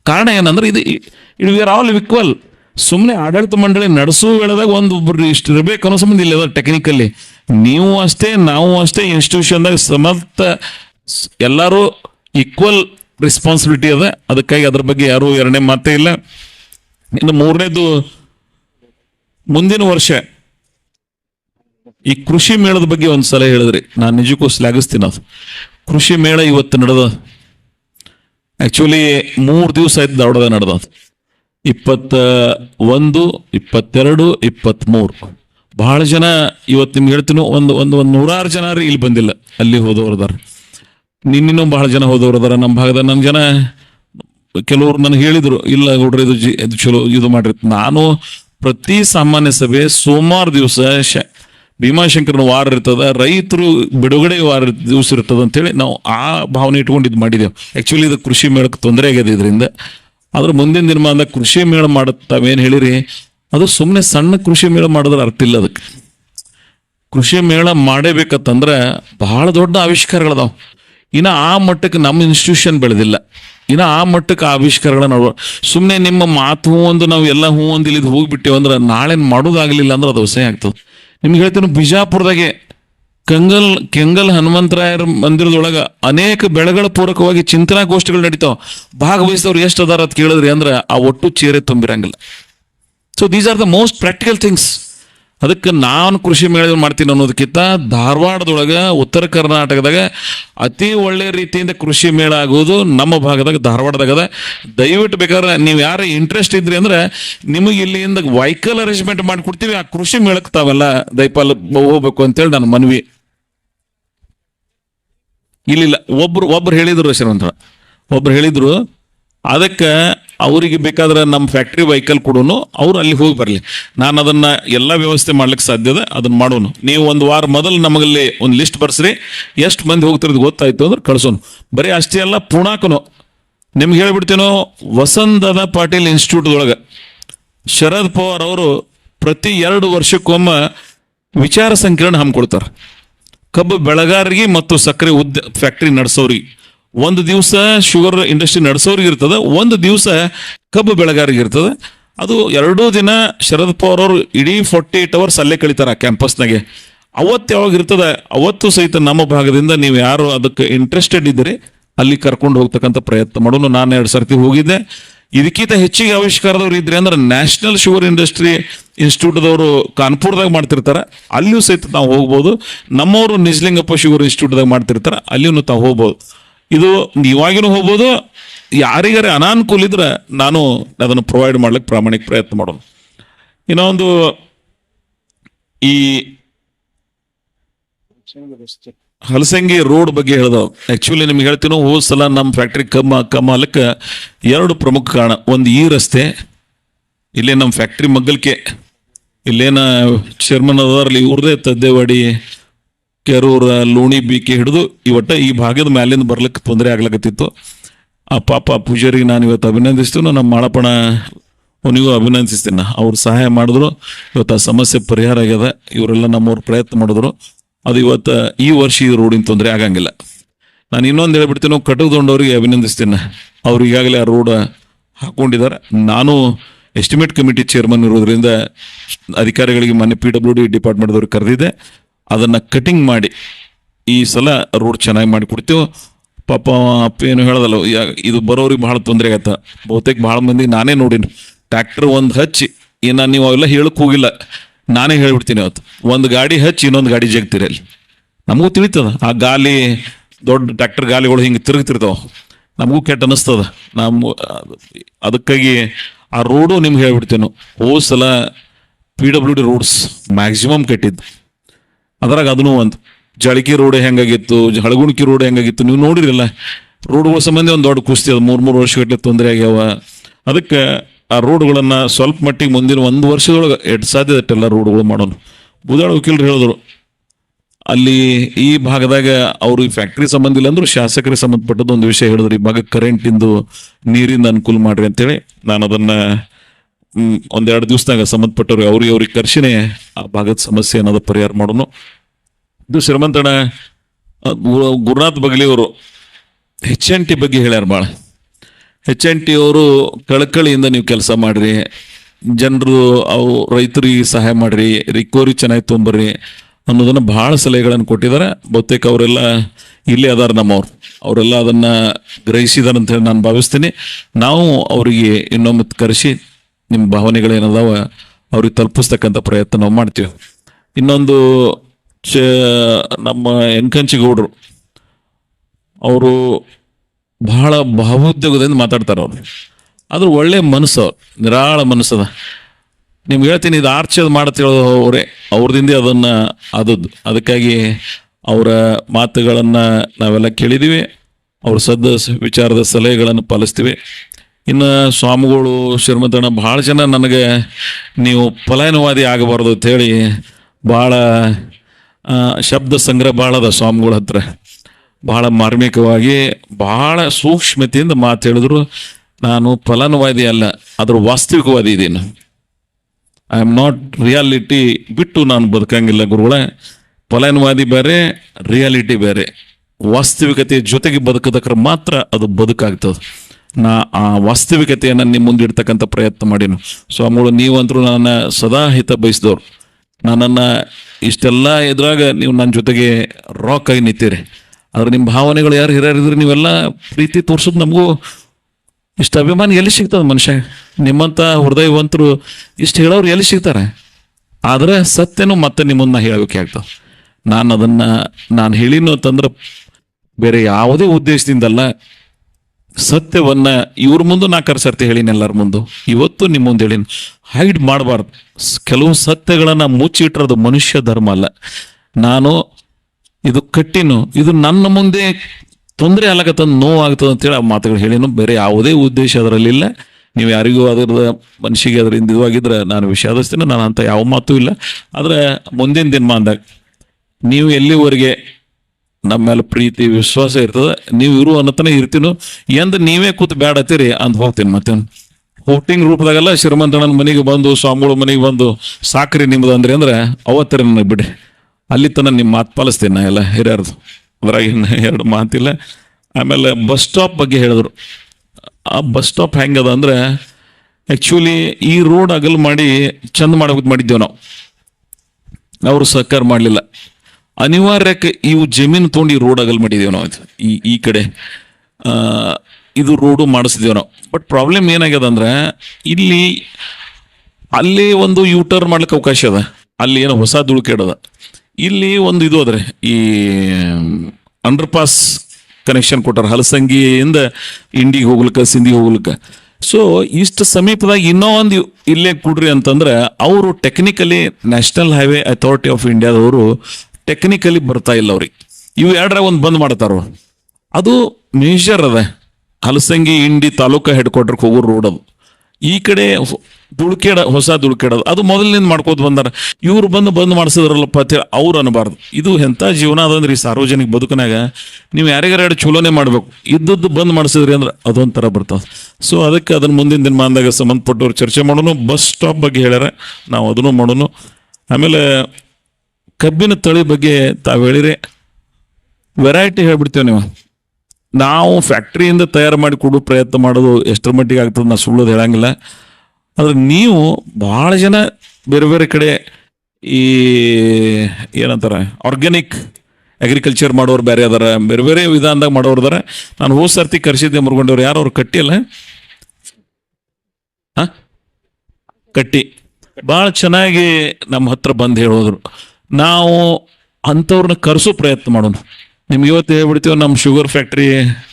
ಕಾರಣ ಏನಂದ್ರೆ ಇದು it we are all equal ಸುಮ್ಮನೆ ಆಡಳಿತ ಮಂಡಳಿ ನಡೆಸೋ ವೇಳೆದಾಗ ಒಂದು ಇಷ್ಟು ಇರಬೇಕು ಅನ್ನೋ ಸಂಬಂಧ ಇಲ್ಲ ಟೆಕ್ನಿಕಲ್ಲಿ ನೀವು ಅಷ್ಟೇ, ನಾವು ಅಷ್ಟೇ ಇನ್ಸ್ಟಿಟ್ಯೂಷನ್ದಾಗ ಸಮರ್ಥ ಎಲ್ಲರೂ ಈಕ್ವಲ್ ರೆಸ್ಪಾನ್ಸಿಬಿಲಿಟಿ ಅದ. ಅದಕ್ಕಾಗಿ ಅದ್ರ ಬಗ್ಗೆ ಯಾರು ಎರಡನೇ ಮಾತೇ ಇಲ್ಲ. ಇನ್ನು ಮೂರನೇದು, ಮುಂದಿನ ವರ್ಷ ಈ ಕೃಷಿ ಮೇಳದ ಬಗ್ಗೆ ಒಂದು ಸಲ ಹೇಳಿದ್ರಿ. ನಾನು ನಿಜಕ್ಕೂ ಶ್ಲಾಘಿಸ್ತೀನಿ ಅದು. ಕೃಷಿ ಮೇಳ ಇವತ್ತು ನಡೆದ. ಆ್ಯಕ್ಚುಲಿ ಮೂರು ದಿವಸ ಆಯ್ತು ದೌಡದ ನಡೆದ ಇಪ್ಪತ್ತ ಒಂದು ಇಪ್ಪತ್ತೆರಡು ಇಪ್ಪತ್ತ್ಮೂರು ಬಹಳ ಜನ ಇವತ್ತು ನಿಮ್ಗೆ ಹೇಳ್ತೀನಿ, ಒಂದು ಒಂದು ಒಂದು ನೂರಾರು ಜನ ರೀ ಇಲ್ಲಿ ಬಂದಿಲ್ಲ. ಅಲ್ಲಿ ಹೋದವ್ರು ಅದಾರ. ನಿನ್ನಿನ್ನೂ ಬಹಳ ಜನ ಹೋದವ್ರು ಅದಾರ. ನಮ್ಮ ಭಾಗದ ನನ್ನ ಜನ, ಕೆಲವ್ರು ನನಗೆ ಹೇಳಿದ್ರು, ಇಲ್ಲ ಗೌಡ್ರಿ ಇದು ಜಿ, ಇದು ಚಲೋ, ಇದು ಮಾಡ್ರಿ. ನಾನು ಪ್ರತಿ ಸಾಮಾನ್ಯ ಸಭೆ ಸೋಮವಾರ ದಿವಸ ಶ, ಭೀಮಾಶಂಕರನ ವಾರ ಇರ್ತದ, ರೈತರು ಬಿಡುಗಡೆ ವಾರ ದಿವಸ ಇರ್ತದ ಅಂತೇಳಿ ನಾವು ಆ ಭಾವನೆ ಇಟ್ಕೊಂಡು ಇದು ಮಾಡಿದೆವು ಆ್ಯಕ್ಚುಲಿ ಇದು ಕೃಷಿ ಮೇಳಕ್ಕೆ ತೊಂದರೆ ಆಗಿದೆ ಇದರಿಂದ. ಆದ್ರೆ ಮುಂದಿನ ದಿನಮಾನದಾಗ ಕೃಷಿ ಮೇಳ ಮಾಡುತ್ತ ಹೇಳಿರಿ? ಅದು ಸುಮ್ಮನೆ ಸಣ್ಣ ಕೃಷಿ ಮೇಳ ಮಾಡಿದ್ರೆ ಅರ್ಥ ಇಲ್ಲ ಅದಕ್ಕೆ. ಕೃಷಿ ಮೇಳ ಮಾಡೇಬೇಕಂತಂದ್ರೆ ಬಹಳ ದೊಡ್ಡ ಆವಿಷ್ಕಾರಗಳದಾವ್. ಇನ್ನು ಆ ಮಟ್ಟಕ್ಕೆ ನಮ್ಮ ಇನ್ಸ್ಟಿಟ್ಯೂಷನ್ ಬೆಳೆದಿಲ್ಲ. ಇನ್ನು ಆ ಮಟ್ಟಕ್ಕೆ ಆವಿಷ್ಕಾರಗಳ ನಾವು ಸುಮ್ಮನೆ ನಿಮ್ಮ ಮಾತು ಹೂ ಒಂದು ನಾವು ಎಲ್ಲ ಹೂ ಒಂದು ಇಲ್ಲಿದ್ದು ಹೋಗ್ಬಿಟ್ಟೇವಂದ್ರೆ ನಾಳೆ ಮಾಡೋದಾಗಲಿಲ್ಲ ಅಂದ್ರೆ ಅದು ಹೊಸ ಆಗ್ತದೆ. ನಿಮ್ಗೆ ಹೇಳ್ತೀನಿ ಬಿಜಾಪುರದಾಗೆ ಕಂಗಲ್, ಕೆಂಗಲ್ ಹನುಮಂತರಾಯರ ಮಂದಿರದೊಳಗ ಅನೇಕ ಬೆಳೆಗಳ ಪೂರಕವಾಗಿ ಚಿಂತನಾ ಗೋಷ್ಠಿಗಳು ನಡೀತಾವ. ಭಾಗವಹಿಸಿದವ್ರು ಎಷ್ಟು ಅದಾರ ಅಂತ ಕೇಳಿದ್ರಿ ಅಂದ್ರೆ ಆ ಒಟ್ಟು ಚೇರೆ ತುಂಬಿರಂಗಿಲ್ಲ. So these are the most practical things ಅದಕ್ಕೆ ನಾನು ಕೃಷಿ ಮೇಳ ಮಾಡ್ತೀನಿ ಅನ್ನೋದಕ್ಕಿಂತ ಧಾರವಾಡದೊಳಗ, ಉತ್ತರ ಕರ್ನಾಟಕದಾಗ ಅತಿ ಒಳ್ಳೆ ರೀತಿಯಿಂದ ಕೃಷಿ ಮೇಳ ಆಗುವುದು ನಮ್ಮ ಭಾಗದಾಗ ಧಾರವಾಡದಾಗ ಅದ ದಯವಿಟ್ಟು ಬೇಕಾದ್ರೆ ನೀವು ಯಾರು ಇಂಟ್ರೆಸ್ಟ್ ಇದ್ರಿ ಅಂದ್ರೆ ನಿಮಗೆ ಇಲ್ಲಿಂದ ವೈಕಲ್ ಅರೇಂಜ್ಮೆಂಟ್ ಮಾಡಿಕೊಡ್ತೀವಿ. ಆ ಕೃಷಿ ಮೇಳಕ್ಕೆ ತಾವೆಲ್ಲ ದಯಪಾಲ್ ಹೋಗ್ಬೇಕು ಅಂತೇಳಿ ನನ್ನ ಮನವಿ. ಇಲ್ಲಿಲ್ಲ. ಒಬ್ರು ಒಬ್ರು ಹೇಳಿದ್ರು ಶ್ರೀಮಂತರ ಒಬ್ರು ಹೇಳಿದ್ರು, ಅದಕ್ಕೆ ಅವರಿಗೆ ಬೇಕಾದ್ರೆ ನಮ್ಮ ಫ್ಯಾಕ್ಟ್ರಿ ವೆಹಿಕಲ್ ಕೊಡೋನು, ಅವ್ರು ಅಲ್ಲಿ ಹೋಗಿ ಬರಲಿ. ನಾನು ಅದನ್ನ ಎಲ್ಲ ವ್ಯವಸ್ಥೆ ಮಾಡ್ಲಿಕ್ಕೆ ಸಾಧ್ಯದ ಅದನ್ನ ಮಾಡೋನು. ನೀವು ಒಂದು ವಾರ ಮೊದಲು ನಮಗಲ್ಲಿ ಒಂದು ಲಿಸ್ಟ್ ಬರ್ಸ್ರಿ, ಎಷ್ಟು ಮಂದಿ ಹೋಗ್ತಿರೋದು ಗೊತ್ತಾಯ್ತು ಅಂದ್ರೆ ಕಳಿಸೋನು. ಬರೀ ಅಷ್ಟೇ ಅಲ್ಲ, ಪುಣಾಕನು. ನಿಮ್ಗೆ ಹೇಳ್ಬಿಡ್ತೇನೋ, ವಸಂತದ ಪಾಟೀಲ್ ಇನ್ಸ್ಟಿಟ್ಯೂಟ್ದೊಳಗೆ ಶರದ್ ಪವಾರ್ ಅವರು ಪ್ರತಿ ಎರಡು ವರ್ಷಕ್ಕೊಮ್ಮೆ ವಿಚಾರ ಸಂಕಿರಣ ಹಮ್ಮಿಕೊಡ್ತಾರೆ. ಕಬ್ಬು ಬೆಳಗಾರಿಗೆ ಮತ್ತು ಸಕ್ಕರೆ ಉದ್ದ ಫ್ಯಾಕ್ಟ್ರಿ ನಡೆಸೋರಿಗೆ. ಒಂದು ದಿವಸ ಶುಗರ್ ಇಂಡಸ್ಟ್ರಿ ನಡೆಸೋರಿಗೆ ಇರ್ತದೆ, ಒಂದು ದಿವಸ ಕಬ್ಬು ಬೆಳೆಗಾರಿಗೆ ಇರ್ತದೆ. ಅದು ಎರಡೂ ದಿನ ಶರದ್ ಪವಾರ್ ಅವರು ಇಡೀ ಫೋರ್ಟಿ ಏಟ್ ಅವರ್ಸ್ ಅಲ್ಲೇ ಕಳೀತಾರೆ ಕ್ಯಾಂಪಸ್ನಾಗೆ ಅವತ್ತು ಯಾವಾಗ ಇರ್ತದೆ, ಅವತ್ತು ಸಹಿತ ನಮ್ಮ ಭಾಗದಿಂದ ನೀವು ಯಾರು ಅದಕ್ಕೆ ಇಂಟ್ರೆಸ್ಟೆಡ್ ಇದ್ದೀರಿ, ಅಲ್ಲಿ ಕರ್ಕೊಂಡು ಹೋಗ್ತಕ್ಕಂಥ ಪ್ರಯತ್ನ ಮಾಡೋನು. ನಾನು ಎರಡು ಸರ್ತಿ ಹೋಗಿದ್ದೆ. ಇದಕ್ಕಿಂತ ಹೆಚ್ಚಿಗೆ ಆವಿಷ್ಕಾರದವ್ರು ಇದ್ರೆ ಅಂದ್ರೆ ನ್ಯಾಷನಲ್ ಶುಗರ್ ಇಂಡಸ್ಟ್ರಿ ಇನ್ಸ್ಟಿಟ್ಯೂಟ್ದವರು ಕಾನ್ಪುರದಾಗ ಮಾಡ್ತಿರ್ತಾರೆ. ಅಲ್ಲಿಯೂ ಸಹಿತ ನಾವು ಹೋಗ್ಬೋದು. ನಮ್ಮವರು ನಿಜಲಿಂಗಪ್ಪ ಶುಗರ್ ಇನ್ಸ್ಟಿಟ್ಯೂಟ್ದಾಗ ಮಾಡ್ತಿರ್ತಾರೆ. ಅಲ್ಲಿಯೂ ತಾವು ಹೋಗ್ಬೋದು. ಇದು ಇವಾಗಿನೂ ಹೋಗ್ಬೋದು. ಯಾರಿಗಾರ ಅನಾನುಕೂಲ ಇದ್ರೆ ನಾನು ಅದನ್ನು ಪ್ರೊವೈಡ್ ಮಾಡ್ಲಿಕ್ಕೆ ಪ್ರಾಮಾಣಿಕ ಪ್ರಯತ್ನ ಮಾಡೋಣ ಇನ್ನೊಂದು ಈ ಹಲಸಂಗಿ ರೋಡ್ ಬಗ್ಗೆ ಹೇಳ್ದವು. ಆ್ಯಕ್ಚುಲಿ ನಿಮ್ಗೆ ಹೇಳ್ತೀನೋ, ಹೋದ್ ಸಲ ನಮ್ಮ ಫ್ಯಾಕ್ಟ್ರಿ ಕಮ್ಮ ಅಲ್ಲಕ್ಕೆ ಎರಡು ಪ್ರಮುಖ ಕಾರಣ. ಒಂದು ಈ ರಸ್ತೆ, ಇಲ್ಲೇ ನಮ್ಮ ಫ್ಯಾಕ್ಟ್ರಿ ಮಗ್ಗಲಿಕೆ. ಇಲ್ಲೇನ ಚೇರ್ಮನ್ ಅದಾರಲ್ಲಿ ಇವ್ರದೇ ತದ್ದೇವಾಡಿ ಕೆರೂರ, ಲೋಣಿ ಬೀಕೆ ಹಿಡಿದು ಇವತ್ತ ಈ ಭಾಗದ ಮ್ಯಾಲಿಂದ ಬರ್ಲಿಕ್ಕೆ ತೊಂದರೆ ಆಗ್ಲಕತ್ತಿತ್ತು. ಆ ಪಾಪ ಪೂಜಾರಿಗೆ ನಾನು ಇವತ್ತು ಅಭಿನಂದಿಸ್ತೀನಿ ನಮ್ಮ ಮಾಳಪ್ಪಣ ಅವನಿಗೂ ಅಭಿನಂದಿಸ್ತೀನಿ. ಅವ್ರು ಸಹಾಯ ಮಾಡಿದ್ರು. ಇವತ್ತು ಆ ಸಮಸ್ಯೆ ಪರಿಹಾರ ಆಗ್ಯದ. ಇವರೆಲ್ಲ ನಮ್ಮವ್ರು ಪ್ರಯತ್ನ ಮಾಡಿದ್ರು. ಅದು ಇವತ್ತು ಈ ವರ್ಷ ಈ ರೋಡಿನ ತೊಂದರೆ ಆಗಂಗಿಲ್ಲ. ನಾನು ಇನ್ನೊಂದು ಹೇಳ್ಬಿಡ್ತೀನಿ ಕಟಕದೊಂಡವ್ರಿಗೆ ಅಭಿನಂದಿಸ್ತೇನೆ. ಅವ್ರು ಈಗಾಗಲೇ ಆ ರೋಡ್ ಹಾಕೊಂಡಿದ್ದಾರೆ. ನಾನು ಎಸ್ಟಿಮೇಟ್ ಕಮಿಟಿ ಚೇರ್ಮನ್ ಇರೋದ್ರಿಂದ ಅಧಿಕಾರಿಗಳಿಗೆ ಮೊನ್ನೆ ಪಿ ಡಬ್ಲ್ಯೂ ಡಿ ಡಿಪಾರ್ಟ್ಮೆಂಟ್ದವ್ರು ಕರೆದಿದ್ದೆ ಅದನ್ನು ಕಟಿಂಗ್ ಮಾಡಿ ಈ ಸಲ ರೋಡ್ ಚೆನ್ನಾಗಿ ಮಾಡಿ ಕೊಡ್ತೀವಿ ಪಾಪ ಅಪ್ಪ ಏನು ಹೇಳೋದಲ್ಲ ಇದು ಬರೋರಿಗೆ ಭಾಳ ತೊಂದರೆ ಆಗತ್ತ. ಬಹುತೇಕ ಭಾಳ ಮಂದಿ ನಾನೇ ನೋಡಿನಿ. ಟ್ರ್ಯಾಕ್ಟರ್ ಒಂದು ಹಚ್ಚಿ ಏನ ನೀವು ಅವೆಲ್ಲ ಹೇಳಕ್ಕೆ ಹೋಗಿಲ್ಲ. ನಾನೇ ಹೇಳ್ಬಿಡ್ತೀನಿ ಅವತ್ತು. ಒಂದು ಗಾಡಿ ಹಚ್ಚಿ ಇನ್ನೊಂದು ಗಾಡಿ ಜಗ್ತೀರಿ ಅಲ್ಲಿ. ನಮಗೂ ತಿಳಿತದ. ಆ ಗಾಲಿ, ದೊಡ್ಡ ಟ್ರ್ಯಾಕ್ಟರ್ ಗಾಲಿಗಳು ಹಿಂಗೆ ತಿರುಗ್ತಿರ್ತಾವ. ನಮಗೂ ಕೆಟ್ಟ ಅನಿಸ್ತದ. ನಮ್ಮ ಅದಕ್ಕಾಗಿ ಆ ರೋಡು ನಿಮ್ಗೆ ಹೇಳ್ಬಿಡ್ತೇನೆ. ಹೋದ ಸಲ P W D roads maximum ಕೆಟ್ಟಿದ್ದು. ಅದ್ರಾಗ ಅದನ್ನು ಒಂದು, ಜಳಕಿ ರೋಡ್ ಹೆಂಗಾಗಿತ್ತು, ಹಳಗುಣಕಿ ರೋಡ್ ಹೆಂಗಾಗಿತ್ತು, ನೀವು ನೋಡಿರಲ್ಲ. ರೋಡ್ಗಳ ಸಂಬಂಧ ಒಂದು ದೊಡ್ಡ ಕುಸ್ತಿ, ಅದು ಮೂರು ಮೂರು ವರ್ಷಗಟ್ಟಲೆ ತೊಂದರೆ ಆಗ್ಯಾವ. ಅದಕ್ಕೆ ಆ ರೋಡ್ಗಳನ್ನು ಸ್ವಲ್ಪ ಮಟ್ಟಿಗೆ ಮುಂದಿನ ಒಂದು ವರ್ಷದೊಳಗೆ ಸಾಧ್ಯ ಎಲ್ಲ ರೋಡ್ಗಳು ಮಾಡೋನು. ಬುದಾಳ ವಕೀಲರು ಹೇಳಿದ್ರು, ಅಲ್ಲಿ ಈ ಭಾಗದಾಗ ಅವರು ಈ ಫ್ಯಾಕ್ಟ್ರಿ ಸಂಬಂಧ ಇಲ್ಲ ಅಂದ್ರು ಶಾಸಕರಿಗೆ ಸಂಬಂಧಪಟ್ಟದ್ದು ಒಂದು ವಿಷಯ ಹೇಳಿದ್ರು, ಈ ಭಾಗಕ್ಕೆ ಕರೆಂಟಿಂದು ನೀರಿಂದ ಅನುಕೂಲ ಮಾಡ್ರಿ ಅಂತೇಳಿ ನಾನು ಅದನ್ನ ಒಂದೆರಡು ದಿವಸದಾಗ ಸಂಬಂಧಪಟ್ಟವ್ರಿಗೆ ಅವ್ರಿಗೆ ಅವ್ರಿಗೆ ಕರ್ಸಿನೇ, ಆ ಭಾಗದ ಸಮಸ್ಯೆ ಅನ್ನೋದು ಪರಿಹಾರ ಮಾಡೋನು. ಇದು ಶ್ರೀಮಂತಣ್ಣ ಗುರುನಾಥ್ ಬಗಲಿ ಅವರು ಹೆಚ್ ಎನ್ ಟಿ ಬಗ್ಗೆ ಹೇಳ್ಯಾರ ಭಾಳ ಹೆಚ್ ಎನ್ ಟಿ ಅವರು ಕಳಕಳಿಯಿಂದ ನೀವು ಕೆಲಸ ಮಾಡ್ರಿ. ಜನರು ಅವು ರೈತರಿಗೆ ಸಹಾಯ ಮಾಡ್ರಿ. ರಿಕವರಿ ಚೆನ್ನಾಗಿ ತೊಂಬರ್ರಿ ಅನ್ನೋದನ್ನ ಭಾಳ ಸಲಹೆಗಳನ್ನು ಕೊಟ್ಟಿದ್ದಾರೆ. ಬಹುತೇಕ ಅವರೆಲ್ಲ ಇಲ್ಲೇ ಅದಾರ ನಮ್ಮವ್ರು. ಅವರೆಲ್ಲ ಅದನ್ನ ಗ್ರಹಿಸಿದಾರೆ ಅಂತ ಹೇಳಿ ನಾನು ಭಾವಿಸ್ತೀನಿ. ನಾವು ಅವರಿಗೆ ಇನ್ನೊಮ್ಮೆ ಕರೆಸಿ ನಿಮ್ಮ ಭಾವನೆಗಳೇನದಾವ ಅವ್ರಿಗೆ ತಲುಪಿಸ್ತಕ್ಕಂಥ ಪ್ರಯತ್ನ ನಾವು ಮಾಡ್ತೀವಿ. ಇನ್ನೊಂದು ಚ ನಮ್ಮ ಎನ್ಕಂಚಿಗೌಡರು ಅವರು ಬಹಳ ಭಾವೋದ್ಯೋಗದಿಂದ ಮಾತಾಡ್ತಾರೆ ಅವರು. ಆದ್ರೆ ಒಳ್ಳೆ ಮನಸ್ಸು ನಿರಾಳ ಮನಸ್ಸದ ನಿಮ್ಗೆ ಹೇಳ್ತೀನಿ ಇದು ಆರ್ಚ್ ಮಾಡತ್ ಅವರೇ. ಅವ್ರದಿಂದ ಅದನ್ನ ಆದದ್ದು. ಅದಕ್ಕಾಗಿ ಅವರ ಮಾತುಗಳನ್ನು ನಾವೆಲ್ಲ ಕೇಳಿದ್ದೀವಿ ಅವ್ರ ಸದ್ದ ವಿಚಾರದ ಸಲಹೆಗಳನ್ನು ಪಾಲಿಸ್ತೀವಿ. ಇನ್ನು ಸ್ವಾಮಿಗಳು ಶ್ರೀಮಂತಣ್ಣ ಭಾಳ ಜನ ನನಗೆ ನೀವು ಪಲಾಯನವಾದಿ ಆಗಬಾರ್ದು ಅಂತೇಳಿ ಭಾಳ ಆ, ಶಬ್ದ ಸಂಗ್ರಹ ಭಾಳ ಅದ ಸ್ವಾಮಿಗಳ ಹತ್ರ. ಬಹಳ ಮಾರ್ಮಿಕವಾಗಿ, ಬಹಳ ಸೂಕ್ಷ್ಮತೆಯಿಂದ ಮಾತು ಹೇಳಿದ್ರು. ನಾನು ಫಲಾನುವಾದಿ ಅಲ್ಲ ಅದರ ವಾಸ್ತವಿಕವಾದಿ ಇದ್ದೀನಿ. ಐ ಆಮ್ ನಾಟ್ ರಿಯಾಲಿಟಿ ಬಿಟ್ಟು ನಾನು ಬದುಕಂಗಿಲ್ಲ ಗುರುಗಳ. ಫಲಾನುವಾದಿ ಬೇರೆ ರಿಯಾಲಿಟಿ ಬೇರೆ. ವಾಸ್ತವಿಕತೆ ಜೊತೆಗೆ ಬದುಕದಕ್ರೆ ಮಾತ್ರ ಅದು ಬದುಕಾಗ್ತದೆ. ನಾ ಆ ವಾಸ್ತವಿಕತೆಯನ್ನು ನಿಮ್ಮ ಮುಂದೆ ಇಡ್ತಕ್ಕಂಥ ಪ್ರಯತ್ನ ಮಾಡೀನಿ. ಸ್ವಾಮಿಗಳು ನೀವಂತರೂ ನನ್ನ ಸದಾ ಹಿತ ಬಯಸಿದವ್ರು. ನನ್ನನ್ನು ಇಷ್ಟೆಲ್ಲ ಇದ್ರಾಗ ನೀವು ನನ್ನ ಜೊತೆಗೆ ರಾಕ್ ಆಗಿ ನಿಂತೀರಿ. ಆದ್ರೆ ನಿಮ್ಮ ಭಾವನೆಗಳು ಯಾರು ಹಿರಿಯರಿದ್ರೆ ನೀವೆಲ್ಲ ಪ್ರೀತಿ ತೋರ್ಸೋದು ನಮಗೂ ಇಷ್ಟು. ಅಭಿಮಾನ ಎಲ್ಲಿ ಸಿಗ್ತದೆ ಮನುಷ್ಯ? ನಿಮ್ಮಂಥ ಹೃದಯವಂತರು ಇಷ್ಟು ಹೇಳೋರು ಎಲ್ಲಿ ಸಿಗ್ತಾರೆ? ಆದ್ರೆ ಸತ್ಯನೂ ಮತ್ತೆ ನಿಮ್ಮನ್ನ ಹೇಳಬೇಕಾಗ್ತದೆ ನಾನು ಅದನ್ನ, ನಾನು ಹೇಳಿನೋ ಅಂತಂದ್ರೆ ಬೇರೆ ಯಾವುದೇ ಉದ್ದೇಶದಿಂದಲ್ಲ ಸತ್ಯವನ್ನ ಇವ್ರ ಮುಂದೆ ನಾ ಸರ್ತಿ ಹೇಳಿನಿ ಎಲ್ಲರ ಮುಂದೆ. ಇವತ್ತು ನಿಮ್ಮ ಮುಂದೆ ಹೇಳಿನ. ಹೈಡ್ ಮಾಡಬಾರ್ದು. ಕೆಲವು ಸತ್ಯಗಳನ್ನು ಮುಚ್ಚಿಟ್ರದು ಮನುಷ್ಯ ಧರ್ಮ ಅಲ್ಲ. ನಾನು ಇದು ಕಟ್ಟಿನು ಇದು ನನ್ನ ಮುಂದೆ ತೊಂದರೆ ಆಗ್ಲಕತ್ತ ನೋವು ಆಗ್ತದೆ ಅಂತೇಳಿ ಆ ಮಾತುಗಳು ಹೇಳಿನು ಬೇರೆ ಯಾವುದೇ ಉದ್ದೇಶ ಅದರಲ್ಲಿಲ್ಲ ನೀವು ಯಾರಿಗೂ ಅದರ ಮನುಷ್ಯಗೆ ಅದರಿಂದ ಇದಾಗಿದ್ರೆ ನಾನು ವಿಷಾದಿಸ್ತೀನಿ ನಾನು ಅಂತ ಯಾವ ಮಾತು ಇಲ್ಲ. ಆದ್ರೆ ಮುಂದಿನ ದಿನಮಾನದಾಗ ನೀವು ಎಲ್ಲಿವರೆಗೆ ನಮ್ಮ ಮೇಲೆ ಪ್ರೀತಿ, ವಿಶ್ವಾಸ ಇರ್ತದೆ, ನೀವು ಇರು ಅನ್ನತನ ಇರ್ತೀನೋ, ಎಂದ ನೀವೇ ಕೂತ್ ಬ್ಯಾಡ ಹತ್ತೀರಿ ಅಂತ ಹೋಗ್ತೀನಿ ಮತ್ತೆ. ಹೋಟಿಂಗ್ ರೂಪದಾಗೆಲ್ಲ ಶ್ರೀಮಂತಣ್ಣನ ಮನೆಗೆ ಬಂದು, ಸ್ವಾಮಿಗಳ ಮನೆಗೆ ಬಂದು ಸಾಕ್ರಿ ನಿಮ್ದು ಅಂದ್ರೆ ಅಂದ್ರೆ ಅವತ್ತರ ನನಗೆ ಬಿಡಿ. ಅಲ್ಲಿ ತನಕ ನಿಮ್ಮ ಮಾತು ಪಾಲಿಸ್ತೀನಿ ನಾ ಎಲ್ಲ ಹಿರಿಯರ್ದು. ಅದ್ರಾಗ ಎರಡು ಮಾತಿಲ್ಲ ಆಮೇಲೆ ಬಸ್ ಸ್ಟಾಪ್ ಬಗ್ಗೆ ಹೇಳಿದ್ರು. ಆ ಬಸ್ ಸ್ಟಾಪ್ ಹೆಂಗದ ಅಂದರೆ ಆ್ಯಕ್ಚುಲಿ ಈ ರೋಡ್ ಅಗಲ್ ಮಾಡಿ ಚಂದ ಮಾಡೋದು ಮಾಡಿದ್ದೇವೆ ನಾವು. ಅವರು ಸಹಕಾರ ಮಾಡಲಿಲ್ಲ. ಅನಿವಾರ್ಯಕ್ಕೆ ಇವು ಜಮೀನು ತೊಗೊಂಡು ಈ ರೋಡ್ ಅಗಲು ಮಾಡಿದ್ದೇವೆ ನಾವು. ಈ ಈ ಕಡೆ. ಇದು ರೋಡು ಮಾಡಿಸಿದ್ದೇವೆ ನಾವು. ಬಟ್ ಪ್ರಾಬ್ಲಮ್ ಏನಾಗ್ಯದ ಅಂದರೆ ಇಲ್ಲಿ ಅಲ್ಲಿ ಒಂದು ಯೂ ಟರ್ನ್ ಮಾಡ್ಲಿಕ್ಕೆ ಅವಕಾಶ ಅದ. ಅಲ್ಲಿ ಏನೋ ಹೊಸ ದುಡುಕಿಡದ ಇಲ್ಲಿ ಒಂದು ಇದು ಆದರೆ ಈ ಅಂಡರ್ ಪಾಸ್ ಕನೆಕ್ಷನ್ ಕೊಟ್ಟಾರ ಹಲಸಂಗಿಯಿಂದ ಇಂಡಿಗೆ ಹೋಗ್ಲಿಕ್ಕೆ, ಸಿಂಧಿಗೆ ಹೋಗ್ಲಿಕ್ಕೆ. ಸೊ ಇಷ್ಟು ಸಮೀಪದಾಗ ಇನ್ನೂ ಒಂದು ಇಲ್ಲೇ ಕೊಡ್ರಿ ಅಂತಂದ್ರೆ, ಅವರು technically national highway authority of ಇಂಡಿಯಾದವರು ಟೆಕ್ನಿಕಲಿ ಬರ್ತಾ ಇಲ್ಲ ಅವ್ರಿಗೆ. ಇವು ಎರಡರ ಒಂದು ಬಂದ್ ಮಾಡ್ತಾರ. ಅದು ಮೇಜರ್ ಅದ. ಹಲಸಂಗಿ, ಇಂಡಿ ತಾಲೂಕಾ ಹೆಡ್ ಕ್ವಾರ್ಟರ್ಗೆ ಹೋಗೋ ರೋಡ್ ಅದು. ಈ ಕಡೆ ದುಡುಕೇಡ, ಹೊಸ ದುಡುಕೇಡೋದು. ಅದು ಮೊದಲಿನಿಂದ ಮಾಡ್ಕೋತ ಬಂದಾರ. ಇವ್ರು ಬಂದು ಬಂದ್ ಮಾಡಿಸಿದ್ರಲ್ಲಪ್ಪ ಅಂತೇಳಿ ಅವ್ರು ಅನ್ಬಾರ್ದು. ಇದು ಎಂಥ ಜೀವನ ಅದಂದ್ರೆ ಈ ಸಾರ್ವಜನಿಕ ಬದುಕನಾಗ ನೀವು ಯಾರಿಗಾರ ಎರಡು ಚಲೋನೆ ಮಾಡ್ಬೇಕು. ಇದ್ದದ್ದು ಬಂದ್ ಮಾಡಿಸಿದ್ರಿ ಅಂದ್ರೆ ಅದೊಂಥರ ಬರ್ತದೆ. ಸೊ ಅದಕ್ಕೆ ಅದನ್ನ ಮುಂದಿನ ದಿನಮಾನದಾಗ ಸಂಬಂಧಪಟ್ಟವ್ರು ಚರ್ಚೆ ಮಾಡೋನು, ಬಸ್ ಸ್ಟಾಪ್ ಬಗ್ಗೆ ಹೇಳ್ಯಾರ. ನಾವು ಅದನ್ನು ಮಾಡೋನು. ಆಮೇಲೆ ಕಬ್ಬಿನ ತಳಿ ಬಗ್ಗೆ ತಾವು ಹೇಳಿರಿ. ವೆರೈಟಿ ಹೇಳ್ಬಿಡ್ತೇವೆ ನೀವು. ನಾವು ಫ್ಯಾಕ್ಟ್ರಿಯಿಂದ ತಯಾರು ಮಾಡಿ ಕೊಡೋ ಪ್ರಯತ್ನ ಮಾಡೋದು ಎಷ್ಟರ ಮಟ್ಟಿಗೆ ಆಗ್ತದೆ ನಾ ಸುಳ್ಳು ಹೇಳಂಗಿಲ್ಲ. ಆದ್ರೆ ನೀವು ಭಾಳ ಜನ ಬೇರೆ ಬೇರೆ ಕಡೆ ಈ ಏನಂತಾರೆ ಆರ್ಗ್ಯಾನಿಕ್ ಅಗ್ರಿಕಲ್ಚರ್ ಮಾಡೋರು ಬೇರೆ ಅದಾರ, ಬೇರೆ ಬೇರೆ ವಿಧಾನದಾಗ ಮಾಡೋರು ಅದಾರ. ನಾನು ಹೋದ ಸರ್ತಿ ಕರೆಸಿದ್ದೆ ಮುರ್ಗೊಂಡವ್ರು ಯಾರು ಅವ್ರು ಕಟ್ಟಿಲ್ಲ ಹಾಂ? ಕಟ್ಟಿ. ಭಾಳ ಚೆನ್ನಾಗಿ ನಮ್ಮ ಹತ್ರ ಬಂದು ಹೇಳೋದ್ರು. ನಾವು ಅಂಥವ್ರನ್ನ ಕರೆಸೋ ಪ್ರಯತ್ನ ಮಾಡೋಣ. ನಿಮ್ಗೆ ಇವತ್ತು ಹೇಳ್ಬಿಡ್ತೀವಿ ನಮ್ಮ ಶುಗರ್ ಫ್ಯಾಕ್ಟ್ರಿ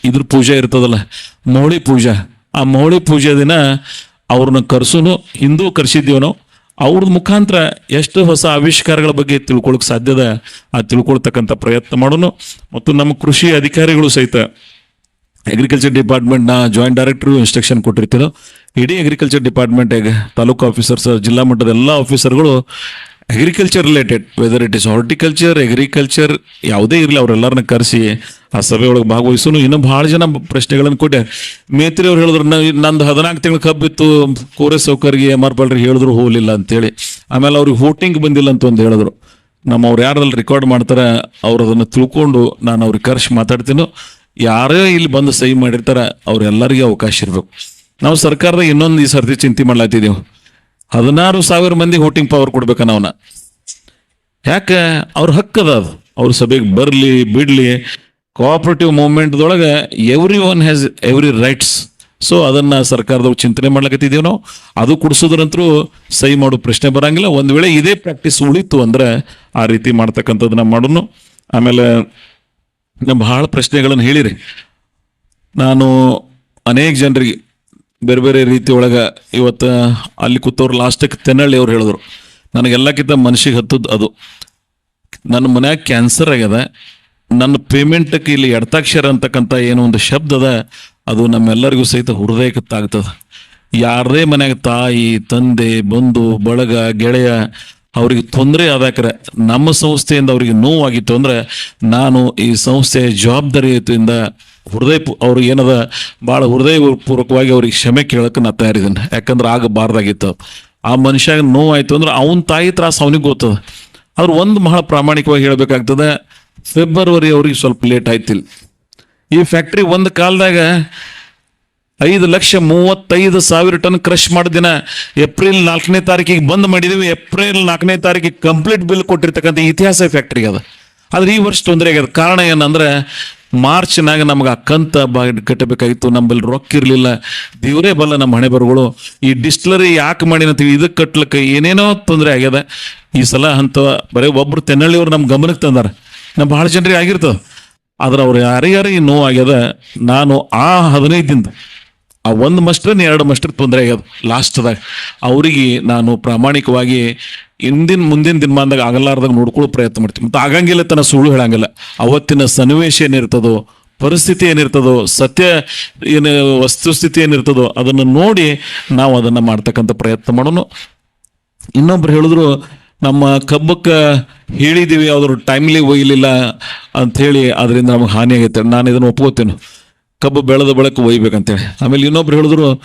ಇದ್ರ ಪೂಜೆ ಇರ್ತದಲ್ಲ, ಮೌಳಿ ಪೂಜಾ. ಆ ಮೌಳಿ ಪೂಜೆ ದಿನ ಅವ್ರನ್ನ ಕರ್ಸುನು, ಹಿಂದೂ ಕರ್ಸಿದ್ದೀವಿ ನಾವು. ಅವ್ರದ್ದು ಮುಖಾಂತರ ಎಷ್ಟು ಹೊಸ ಆವಿಷ್ಕಾರಗಳ ಬಗ್ಗೆ ತಿಳ್ಕೊಳಕ್ ಸಾಧ್ಯದ ಆ ತಿಳ್ಕೊಳ್ತಕ್ಕಂಥ ಪ್ರಯತ್ನ ಮಾಡೋನು. ಮತ್ತು ನಮ್ಮ ಕೃಷಿ ಅಧಿಕಾರಿಗಳು ಸಹಿತ ಅಗ್ರಿಕಲ್ಚರ್ ಡಿಪಾರ್ಟ್ಮೆಂಟ್ನ ಜಾಯಿಂಟ್ ಡೈರೆಕ್ಟರ್ ಇನ್ಸ್ಟ್ರಕ್ಷನ್ ಕೊಟ್ಟಿರ್ತೀರೋ, ಇಡೀ ಅಗ್ರಿಕಲ್ಚರ್ ಡಿಪಾರ್ಟ್ಮೆಂಟ್ ತಾಲೂಕು ಆಫೀಸರ್ಸ್ ಜಿಲ್ಲಾ ಮಟ್ಟದ ಎಲ್ಲ ಆಫೀಸರ್ಗಳು agriculture related whether it is horticulture agriculture ಯಾವುದೇ ಇರಲಿ ಅವರೆಲ್ಲರನ್ನ ಕರೆಸಿ ಆ ಸಭೆ ಒಳಗೆ ಭಾಗವಹಿಸೋನು. ಇನ್ನೂ ಭಾಳ ಜನ ಪ್ರಶ್ನೆಗಳನ್ನು ಕೊಟ್ಟೆ. ಮೇತ್ರಿ ಅವ್ರು ಹೇಳಿದ್ರು, "ನಾ- ನಂದು ಹದಿನಾಲ್ಕು ತಿಂಗಳು ಕಬ್ಬಿತ್ತು ಕೋರೆ ಸೌಕರ್ಗೆ ಎಂ ಹೇಳಿದ್ರು, ಹೋಗಲಿಲ್ಲ ಅಂತೇಳಿ. ಆಮೇಲೆ ಅವ್ರಿಗೆ ವೋಟಿಂಗ್ ಬಂದಿಲ್ಲ ಅಂತ ಒಂದು ಹೇಳಿದ್ರು. ನಮ್ಮ ಅವ್ರು ಯಾರಲ್ಲಿ ರೆಕಾರ್ಡ್ ಮಾಡ್ತಾರೆ ಅವ್ರು ಅದನ್ನು ತಿಳ್ಕೊಂಡು ನಾನು ಅವ್ರಿಗೆ ಕರೆಸಿ ಮಾತಾಡ್ತೀನೋ. ಯಾರೇ ಇಲ್ಲಿ ಬಂದು ಸಹಿ ಮಾಡಿರ್ತಾರೆ, ಅವ್ರೆಲ್ಲರಿಗೂ ಅವಕಾಶ ಇರಬೇಕು. ನಾವು ಸರ್ಕಾರದ ಇನ್ನೊಂದು ಈ ಸರ್ತಿ ಚಿಂತೆ ಮಾಡ್ಲಾತಿದ್ದೀವಿ ಹದಿನಾರು ಸಾವಿರ ಮಂದಿಗೆ ವೋಟಿಂಗ್ ಪವರ್ ಕೊಡ್ಬೇಕ ಅವನ. ಯಾಕೆ? ಅವ್ರ ಹಕ್ಕದ ಅದು ಅವ್ರ ಸಭೆಗೆ ಬರಲಿ, ಬಿಡ್ಲಿ cooperative ಮೂವ್ಮೆಂಟ್ದೊಳಗೆ every one has every rights so ಅದನ್ನ ಸರ್ಕಾರದವ್ರು ಚಿಂತನೆ ಮಾಡ್ಲಕತ್ತಿದ್ದೀವಿ ನಾವು. ಅದು ಕುಡಿಸೋದ್ರಂತರೂ ಸಹಿ ಮಾಡೋ ಪ್ರಶ್ನೆ ಬರಂಗಿಲ್ಲ. ಒಂದ್ ವೇಳೆ ಇದೇ ಪ್ರಾಕ್ಟೀಸ್ ಉಳಿತು ಅಂದ್ರೆ ಆ ರೀತಿ ಮಾಡ್ತಕ್ಕಂಥದ್ದನ್ನ ಮಾಡೋನು. ಆಮೇಲೆ ಬಹಳ ಪ್ರಶ್ನೆಗಳನ್ನು ಹೇಳಿರಿ. ನಾನು ಅನೇಕ ಜನರಿಗೆ ಬೇರೆ ಬೇರೆ ರೀತಿ ಒಳಗೆ ಇವತ್ತು ಅಲ್ಲಿ ಕೂತವ್ರು ಲಾಸ್ಟಕ್ಕೆ ತೆನ್ನಳ್ಳಿ ಅವ್ರು ಹೇಳಿದ್ರು, ನನಗೆಲ್ಲಕ್ಕಿಂತ ಮನಸ್ಸಿಗೆ ಹತ್ತದ್ದು ಅದು. ನನ್ನ ಮನ್ಯಾಗ ಕ್ಯಾನ್ಸರ್ ಆಗ್ಯದ, ನನ್ನ ಪೇಮೆಂಟಕ್ಕೆ ಇಲ್ಲಿ ಎಡತಾಕ್ಷರ ಅಂತಕ್ಕಂಥ ಏನೋ ಒಂದು ಶಬ್ದ ಅದ, ಅದು ನಮ್ಮೆಲ್ಲರಿಗೂ ಸಹಿತ ಹೃದಯಕ್ಕೆ ಯಾರದೇ ಮನ್ಯಾಗ ತಾಯಿ, ತಂದೆ, ಬಂಧು, ಬಳಗ, ಗೆಳೆಯ, ಅವ್ರಿಗೆ ತೊಂದರೆ ಆದಾಕ್ರೆ ನಮ್ಮ ಸಂಸ್ಥೆಯಿಂದ ಅವರಿಗೆ ನೋವಾಗಿತ್ತು ಅಂದ್ರೆ, ನಾನು ಈ ಸಂಸ್ಥೆಯ ಜವಾಬ್ದಾರಿಯುತಿಯಿಂದ ಹೃದಯ ಅವ್ರು ಏನದ? ಭಾಳ ಹೃದಯ ಪೂರ್ವಕವಾಗಿ ಅವ್ರಿಗೆ ಕ್ಷಮೆ ಕೇಳಕ್ಕೆ ನಾ ತಯಾರಿದ್ದೀನಿ. ಯಾಕಂದ್ರೆ ಆಗಬಾರ್ದಾಗಿತ್ತು ಆ ಮನುಷ್ಯಾಗ ನೋವಾಯ್ತು ಅಂದ್ರೆ ಅವನ ತಾಯಿ ತ್ರಾಸ ಅವನಿಗೆ ಗೊತ್ತದ. ಆದ್ರೆ ಒಂದು ಬಹಳ ಪ್ರಾಮಾಣಿಕವಾಗಿ ಹೇಳ್ಬೇಕಾಗ್ತದೆ, ಫೆಬ್ರವರಿ ಅವ್ರಿಗೆ ಸ್ವಲ್ಪ ಲೇಟ್ ಆಯ್ತಿಲ್ಲ ಈ ಫ್ಯಾಕ್ಟ್ರಿ ಒಂದು ಕಾಲದಾಗ ಐದು ಲಕ್ಷ ಮೂವತ್ತೈದು ಸಾವಿರ ಟನ್ ಕ್ರಶ್ ಮಾಡಿದ ದಿನ ಏಪ್ರಿಲ್ ನಾಲ್ಕನೇ ತಾರೀಕಿಗೆ ಬಂದ್ ಮಾಡಿದೀವಿ. ಏಪ್ರಿಲ್ ನಾಲ್ಕನೇ ತಾರೀಕಿಗೆ ಕಂಪ್ಲೀಟ್ ಬಿಲ್ ಕೊಟ್ಟಿರ್ತಕ್ಕಂಥ ಇತಿಹಾಸ ಫ್ಯಾಕ್ಟ್ರಿಗೆ ಅದ. ಆದ್ರೆ ಈ ವರ್ಷ ತೊಂದರೆ ಆಗ್ಯದ. ಕಾರಣ ಏನಂದ್ರೆ ಮಾರ್ಚ್ನಾಗ ನಮ್ಗೆ ಆ ಕಂತ ಕಟ್ಟಬೇಕಾಗಿತ್ತು ನಮ್ಮಲ್ಲಿ ರೊಕ್ಕ ಇರಲಿಲ್ಲ. ದೇವರೇ ಬಲ್ಲ ನಮ್ಮ ಹಣೆ ಬರುಗಳು. ಈ ಡಿಸ್ಟ್ಲರಿ ಯಾಕೆ ಮಾಡಿನಂತೀವಿ ಇದಕ್ಕೆ ಕಟ್ಲಿಕ್ಕೆ ಏನೇನೋ ತೊಂದರೆ ಆಗ್ಯದ. ಈ ಸಲ ಅಂತ ಬರೀ ಒಬ್ರು ತೆನ್ನಳ್ಳಿಯವ್ರು ನಮ್ಮ ಗಮನಕ್ಕೆ ತಂದಾರ. ನಮ್ಮ ಭಾಳ ಜನರಿಗೆ ಆಗಿರ್ತದೆ. ಆದ್ರೆ ಅವ್ರು ಯಾರಿಗಾರಿಗೆ ನೋವು ಆಗ್ಯದ, ನಾನು ಆ ಹದಿನೈದಿಂದ ಆ ಒಂದು ಮಸ್ಟ್ರನ್ನ ಎರಡು ಮಷ್ಟ್ರ ತೊಂದರೆ ಆಗ್ಯದ ಲಾಸ್ಟ್ದಾಗ. ಅವರಿಗೆ ನಾನು ಪ್ರಾಮಾಣಿಕವಾಗಿ ಇಂದಿನ ಮುಂದಿನ ದಿನಮಾನದಾಗ ಆಗಲಾರ್ದಾಗ ನೋಡ್ಕೊಳ್ಳೋ ಪ್ರಯತ್ನ ಮಾಡ್ತೀವಿ. ಮತ್ತು ಆಗಂಗಿಲ್ಲ ತನ್ನ ಸುಳ್ಳು ಹೇಳಂಗಿಲ್ಲ. ಅವತ್ತಿನ ಸನ್ನಿವೇಶ ಏನಿರ್ತದೋ, ಪರಿಸ್ಥಿತಿ ಏನಿರ್ತದೋ, ಸತ್ಯ ಏನು, ವಸ್ತುಸ್ಥಿತಿ ಏನಿರ್ತದೋ ಅದನ್ನು ನೋಡಿ ನಾವು ಅದನ್ನು ಮಾಡ್ತಕ್ಕಂಥ ಪ್ರಯತ್ನ ಮಾಡೋಣ. ಇನ್ನೊಬ್ರು ಹೇಳಿದ್ರು, ನಮ್ಮ ಕಬ್ಬಕ್ಕೆ ಹೇಳಿದ್ದೀವಿ ಅವರು ಟೈಮ್ಲಿ ಒಯ್ಯಲಿಲ್ಲ ಅಂಥೇಳಿ ಅದರಿಂದ ನಮಗೆ ಹಾನಿ ಆಗೈತೆ. ನಾನು ಇದನ್ನು ಒಪ್ಕೋತೀನಿ. ಕಬ್ಬು ಬೆಳೆದ ಬೆಳಕು ಒಯ್ಬೇಕಂತೇಳಿ. ಆಮೇಲೆ ಇನ್ನೊಬ್ರು ಹೇಳಿದ್ರು,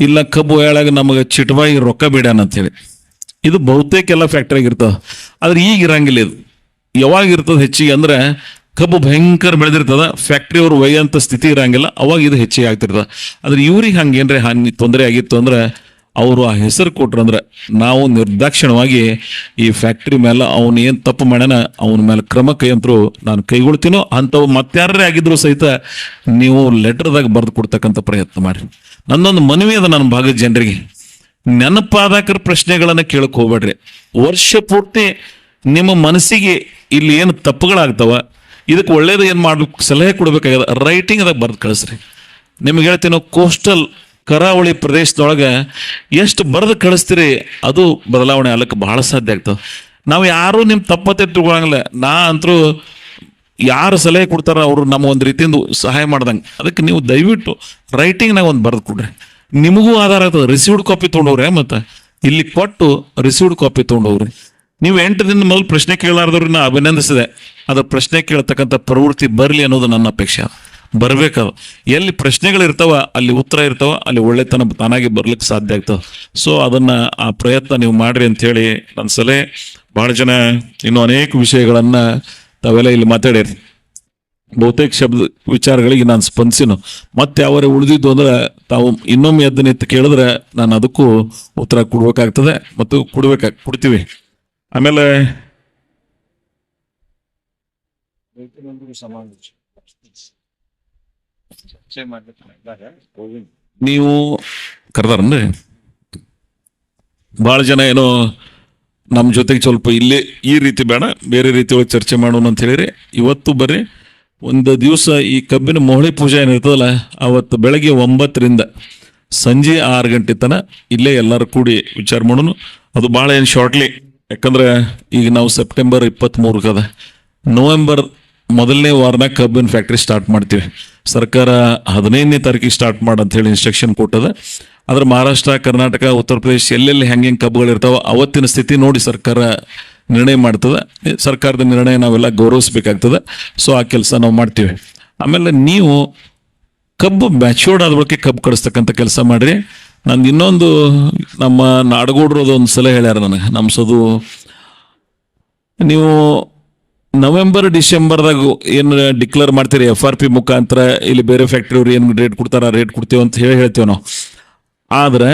ಇಲ್ಲ ಕಬ್ಬು ಹೇಳಾಗ ನಮಗೆ ಚಿಟವಾಗಿ ರೊಕ್ಕ ಬೇಡ್ಯಾನ ಅಂತೇಳಿ ಇದು ಬಹುತೇಕ ಎಲ್ಲ ಫ್ಯಾಕ್ಟ್ರಿಯಾಗ ಇರ್ತದೆ. ಆದ್ರೆ ಈಗ ಇರಂಗಿಲ್ಲ ಇದು. ಯಾವಾಗ ಇರ್ತದೆ ಹೆಚ್ಚಿಗೆ ಅಂದ್ರೆ ಕಬ್ಬು ಭಯಂಕರ ಬೆಳೆದಿರ್ತದ ಫ್ಯಾಕ್ಟ್ರಿ ಅವ್ರು ಒಯ್ಯಂತ ಸ್ಥಿತಿ ಇರಂಗಿಲ್ಲ, ಅವಾಗ ಇದು ಹೆಚ್ಚಿಗೆ ಆಗ್ತಿರ್ತದೆ. ಆದ್ರೆ ಇವ್ರಿಗೆ ಹಂಗೇನ್ರೆ ಹಾನಿ ತೊಂದರೆ ಆಗಿತ್ತು ಅಂದ್ರೆ ಅವರು ಆ ಹೆಸರು ಕೊಟ್ರು ಅಂದ್ರೆ ನಾವು ನಿರ್ದಾಕ್ಷಿಣ್ಯವಾಗಿ ಈ ಫ್ಯಾಕ್ಟ್ರಿ ಮೇಲೆ ಅವನು ಏನು ತಪ್ಪು ಮಾಡ್ಯಾನ, ಅವನ ಮೇಲೆ ಕ್ರಮ ಕೈಯಂತರು ನಾನು ಕೈಗೊಳ್ತೀನೋ ಅಂಥವು ಮತ್ತಾರೇ ಆಗಿದ್ರು ಸಹಿತ ನೀವು ಲೆಟರ್ದಾಗ ಬರೆದು ಕೊಡ್ತಕ್ಕಂಥ ಪ್ರಯತ್ನ ಮಾಡಿ ನನ್ನೊಂದು ಮನವಿ ಅದ ನನ್ನ ಭಾಗದ ಜನರಿಗೆ. ನೆನಪಾದಾಕರ ಪ್ರಶ್ನೆಗಳನ್ನ ಕೇಳಕ್ ಹೋಗ್ಬೇಡ್ರಿ. ವರ್ಷ ಪೂರ್ತಿ ನಿಮ್ಮ ಮನಸ್ಸಿಗೆ ಇಲ್ಲಿ ಏನು ತಪ್ಪುಗಳಾಗ್ತಾವ? ಇದಕ್ಕೆ ಒಳ್ಳೇದು ಏನು ಮಾಡ್ಲಿಕ್ಕೆ ಸಲಹೆ ಕೊಡಬೇಕಾಗ್ಯದ? ರೈಟಿಂಗ್ ಅದಾಗ ಬರ್ದು ಕಳಿಸ್ರಿ. ನಿಮ್ಗೆ ಹೇಳ್ತೀನಿ ಕೋಸ್ಟಲ್ ಕರಾವಳಿ ಪ್ರದೇಶದೊಳಗೆ ಎಷ್ಟು ಬರೆದು ಕಳಿಸ್ತೀರಿ, ಅದು ಬದಲಾವಣೆ ಆಗಲಿಕ್ಕೆ ಬಹಳ ಸಾಧ್ಯ ಆಗ್ತದೆ. ನಾವು ಯಾರೂ ನಿಮ್ಮ ತಪ್ಪತ್ತೆ ತಿಳ್ಕೊಳಂಗಿಲ್ಲ. ನಾ ಅಂತರೂ ಯಾರು ಸಲಹೆ ಕೊಡ್ತಾರ, ಅವರು ನಮ್ಮ ಒಂದು ರೀತಿಯಿಂದ ಸಹಾಯ ಮಾಡ್ದಂಗೆ. ಅದಕ್ಕೆ ನೀವು ದಯವಿಟ್ಟು ರೈಟಿಂಗ್ನಾಗ ಒಂದು ಬರೆದು ಕೊಡ್ರಿ. ನಿಮಗೂ ಆಧಾರ ಆಗ್ತದೆ. ರಿಸೀವ್ಡ್ ಕಾಪಿ ತೊಗೊಂಡವ್ರೆ ಮತ್ತೆ? ಇಲ್ಲಿ ಕೊಟ್ಟು ರಿಸೀವ್ಡ್ ಕಾಪಿ ತೊಗೊಂಡವ್ರಿ. ನೀವು ಎಂಟು ದಿನ ಮೊದಲು ಪ್ರಶ್ನೆ ಕೇಳಾರ್ದವ್ರನ್ನ ಅಭಿನಂದಿಸಿದೆ. ಅದ್ರ ಪ್ರಶ್ನೆ ಕೇಳ್ತಕ್ಕಂಥ ಪ್ರವೃತ್ತಿ ಬರಲಿ ಅನ್ನೋದು ನನ್ನ ಅಪೇಕ್ಷೆ. ಬರಬೇಕು ಎಲ್ಲಿ ಪ್ರಶ್ನೆಗಳು ಇರ್ತಾವ, ಅಲ್ಲಿ ಉತ್ತರ ಇರ್ತಾವ, ಅಲ್ಲಿ ಒಳ್ಳೆತನ ತಾನಾಗಿ ಬರ್ಲಿಕ್ಕೆ ಸಾಧ್ಯ ಆಗ್ತದೆ. ಸೊ ಅದನ್ನ ಆ ಪ್ರಯತ್ನ ನೀವು ಮಾಡ್ರಿ ಅಂತ ಹೇಳಿ ನನ್ನ ಸಲಹೆ. ಬಹಳ ಜನ ಇನ್ನೂ ಅನೇಕ ವಿಷಯಗಳನ್ನ ತಾವೆಲ್ಲ ಇಲ್ಲಿ ಮಾತಾಡಿರಿ. ಬಹುತೇಕ ಶಬ್ದ ವಿಚಾರಗಳಿಗೆ ನಾನು ಸ್ಪಂದಿಸಿನು. ಮತ್ತೆ ಅವರೇ ಉಳಿದಿದ್ದು ಅಂದ್ರೆ ತಾವು ಇನ್ನೊಮ್ಮೆ ಎದ್ದು ನಿಂತು ಕೇಳಿದ್ರೆ ನಾನು ಅದಕ್ಕೂ ಉತ್ತರ ಕೊಡ್ಬೇಕಾಗ್ತದೆ ಮತ್ತು ಕೊಡ್ಬೇಕಾಗ್ ಕೊಡ್ತೀವಿ. ಆಮೇಲೆ ನೀವು ಕರೆದಾರನ್ರಿ? ಬಹಳ ಜನ ಏನೋ ನಮ್ಮ ಜೊತೆಗೆ ಸ್ವಲ್ಪ ಇಲ್ಲೇ ಈ ರೀತಿ ಬೇಡ, ಬೇರೆ ರೀತಿ ಒಳಗೆ ಚರ್ಚೆ ಮಾಡೋಣ ಅಂತ ಹೇಳಿರಿ. ಇವತ್ತು ಬರ್ರಿ. ಒಂದು ದಿವಸ ಈ ಕಬ್ಬಿನ ಮೊಹಳಿ ಪೂಜೆ ಏನಿರ್ತದಲ್ಲ, ಅವತ್ತು ಬೆಳಗ್ಗೆ ಒಂಬತ್ತರಿಂದ ಸಂಜೆ ಆರು ಗಂಟೆ ತನಕ ಇಲ್ಲೇ ಎಲ್ಲರೂ ಕೂಡಿ ವಿಚಾರ ಮಾಡೋನು ಅದು ಭಾಳ ಏನು ಶಾರ್ಟ್ಲಿ ಯಾಕಂದ್ರೆ ಈಗ ನಾವು ಸೆಪ್ಟೆಂಬರ್ ಇಪ್ಪತ್ತ್ಮೂರಕ್ಕದ ನವೆಂಬರ್ ಮೊದಲನೇ ವಾರನಾಗ ಕಬ್ಬಿನ ಫ್ಯಾಕ್ಟ್ರಿ ಸ್ಟಾರ್ಟ್ ಮಾಡ್ತೀವಿ. ಸರ್ಕಾರ ಹದಿನೈದನೇ ತಾರೀಕಿಗೆ ಸ್ಟಾರ್ಟ್ ಮಾಡ ಅಂತ ಹೇಳಿ ಇನ್ಸ್ಟ್ರಕ್ಷನ್ ಕೊಟ್ಟದ. ಆದ್ರೆ ಮಹಾರಾಷ್ಟ್ರ, ಕರ್ನಾಟಕ, ಉತ್ತರ ಪ್ರದೇಶ ಎಲ್ಲೆಲ್ಲಿ ಹೆಂಗೆ ಹೆಂಗೆ ಕಬ್ಬುಗಳು ಇರ್ತಾವ ಅವತ್ತಿನ ಸ್ಥಿತಿ ನೋಡಿ ಸರ್ಕಾರ ನಿರ್ಣಯ ಮಾಡ್ತದೆ. ಸರ್ಕಾರದ ನಿರ್ಣಯ ನಾವೆಲ್ಲ ಗೌರವಿಸ್ಬೇಕಾಗ್ತದೆ. ಸೊ ಆ ಕೆಲಸ ನಾವು ಮಾಡ್ತೀವಿ. ಆಮೇಲೆ ನೀವು ಕಬ್ಬು ಮ್ಯಾಚೂರ್ಡ್ ಆದ ಬಳಿಕೆ ಕಬ್ಬು ಕಡಿಸ್ತಕ್ಕಂಥ ಕೆಲಸ ಮಾಡಿರಿ. ನಂದು ಇನ್ನೊಂದು ನಮ್ಮ ನಾಡಗೌಡ್ರದ್ದು ಒಂದು ಸಲ ಹೇಳ್ಯಾರ ನನಗೆ. ನಮ್ಸೋದು ನೀವು ನವೆಂಬರ್, ಡಿಸೆಂಬರ್ದಾಗ ಏನು ಡಿಕ್ಲೇರ್ ಮಾಡ್ತೀರಿ? ಎಫ್ ಆರ್ ಪಿ ಮುಖಾಂತರ ಇಲ್ಲಿ ಬೇರೆ ಫ್ಯಾಕ್ಟ್ರಿಯವ್ರು ಏನು ರೇಟ್ ಕೊಡ್ತಾರ ರೇಟ್ ಕೊಡ್ತೀವಿ ಅಂತ ಹೇಳಿ ಹೇಳ್ತೀವಿ ನಾವು. ಆದ್ರೆ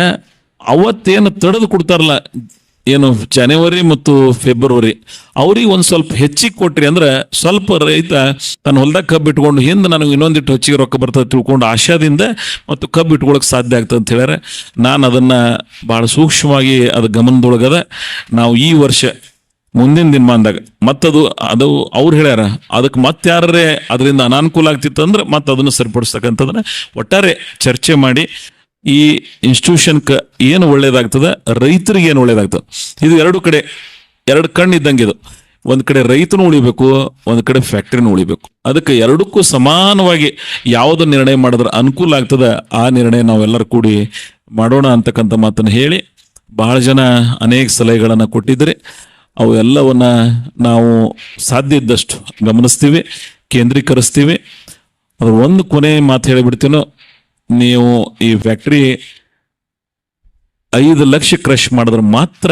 ಅವತ್ತೇನು ತಡೆದು ಕೊಡ್ತಾರಲ್ಲ ಏನು ಜನವರಿ ಮತ್ತು ಫೆಬ್ರವರಿ ಅವ್ರಿಗೆ ಒಂದು ಸ್ವಲ್ಪ ಹೆಚ್ಚಿಗೆ ಕೊಟ್ರಿ ಅಂದ್ರೆ ಸ್ವಲ್ಪ ರೈತ ತನ್ನ ಹೊಲ್ದಾಗ ಕಬ್ಬು ಇಟ್ಕೊಂಡು ಹಿಂದೆ ನನಗೆ ಇನ್ನೊಂದಿಟ್ಟು ಹೆಚ್ಚಿಗೆ ರೊಕ್ಕ ಬರ್ತದೆ ತಿಳ್ಕೊಂಡು ಆಶಾದಿಂದ ಮತ್ತು ಕಬ್ಬು ಇಟ್ಕೊಳಕ್ಕೆ ಸಾಧ್ಯ ಆಗ್ತದೆ ಅಂತ ಹೇಳ್ಯಾರ. ನಾನು ಅದನ್ನ ಭಾಳ ಸೂಕ್ಷ್ಮವಾಗಿ ಅದು ಗಮನದೊಳಗದ ನಾವು ಈ ವರ್ಷ ಮುಂದಿನ ದಿನಮಾನದಾಗ ಮತ್ತದು ಅದು ಅವ್ರು ಹೇಳ್ಯಾರ ಅದಕ್ಕೆ ಮತ್ತೆ ಅದರಿಂದ ಅನಾನುಕೂಲ ಆಗ್ತಿತ್ತು ಅಂದ್ರೆ ಮತ್ತೆ ಅದನ್ನು ಸರಿಪಡಿಸ್ತಕ್ಕಂಥದ್ದನ್ನ ಒಟ್ಟಾರೆ ಚರ್ಚೆ ಮಾಡಿ. ಈ ಇನ್ಸ್ಟಿಟ್ಯೂಷನ್ಗೆ ಏನು ಒಳ್ಳೇದಾಗ್ತದ? ರೈತರಿಗೆ ಏನು ಒಳ್ಳೇದಾಗ್ತದೆ? ಇದು ಎರಡು ಕಡೆ, ಎರಡು ಕಣ್ಣು ಇದ್ದಂಗೆ ಇದು. ಒಂದು ಕಡೆ ರೈತನು ಉಳಿಬೇಕು, ಒಂದು ಕಡೆ ಫ್ಯಾಕ್ಟ್ರಿನೂ ಉಳಿಬೇಕು. ಅದಕ್ಕೆ ಎರಡಕ್ಕೂ ಸಮಾನವಾಗಿ ಯಾವುದು ನಿರ್ಣಯ ಮಾಡಿದ್ರೆ ಅನುಕೂಲ ಆಗ್ತದ, ಆ ನಿರ್ಣಯ ನಾವೆಲ್ಲರೂ ಕೂಡಿ ಮಾಡೋಣ ಅಂತಕ್ಕಂಥ ಮಾತನ್ನು ಹೇಳಿ, ಬಹಳ ಜನ ಅನೇಕ ಸಲಹೆಗಳನ್ನು ಕೊಟ್ಟಿದ್ದರೆ. ಅವು ಎಲ್ಲವನ್ನ ನಾವು ಸಾಧ್ಯ ಇದ್ದಷ್ಟು ಗಮನಿಸ್ತೀವಿ, ಕೇಂದ್ರೀಕರಿಸ್ತೀವಿ. ಅದು ಒಂದು ಕೊನೆ ಮಾತು ಹೇಳಿಬಿಡ್ತೀನೋ ನೀವು ಈ ಫ್ಯಾಕ್ಟ್ರಿ ಐದು ಲಕ್ಷ ಕ್ರಶ್ ಮಾಡಿದ್ರೆ ಮಾತ್ರ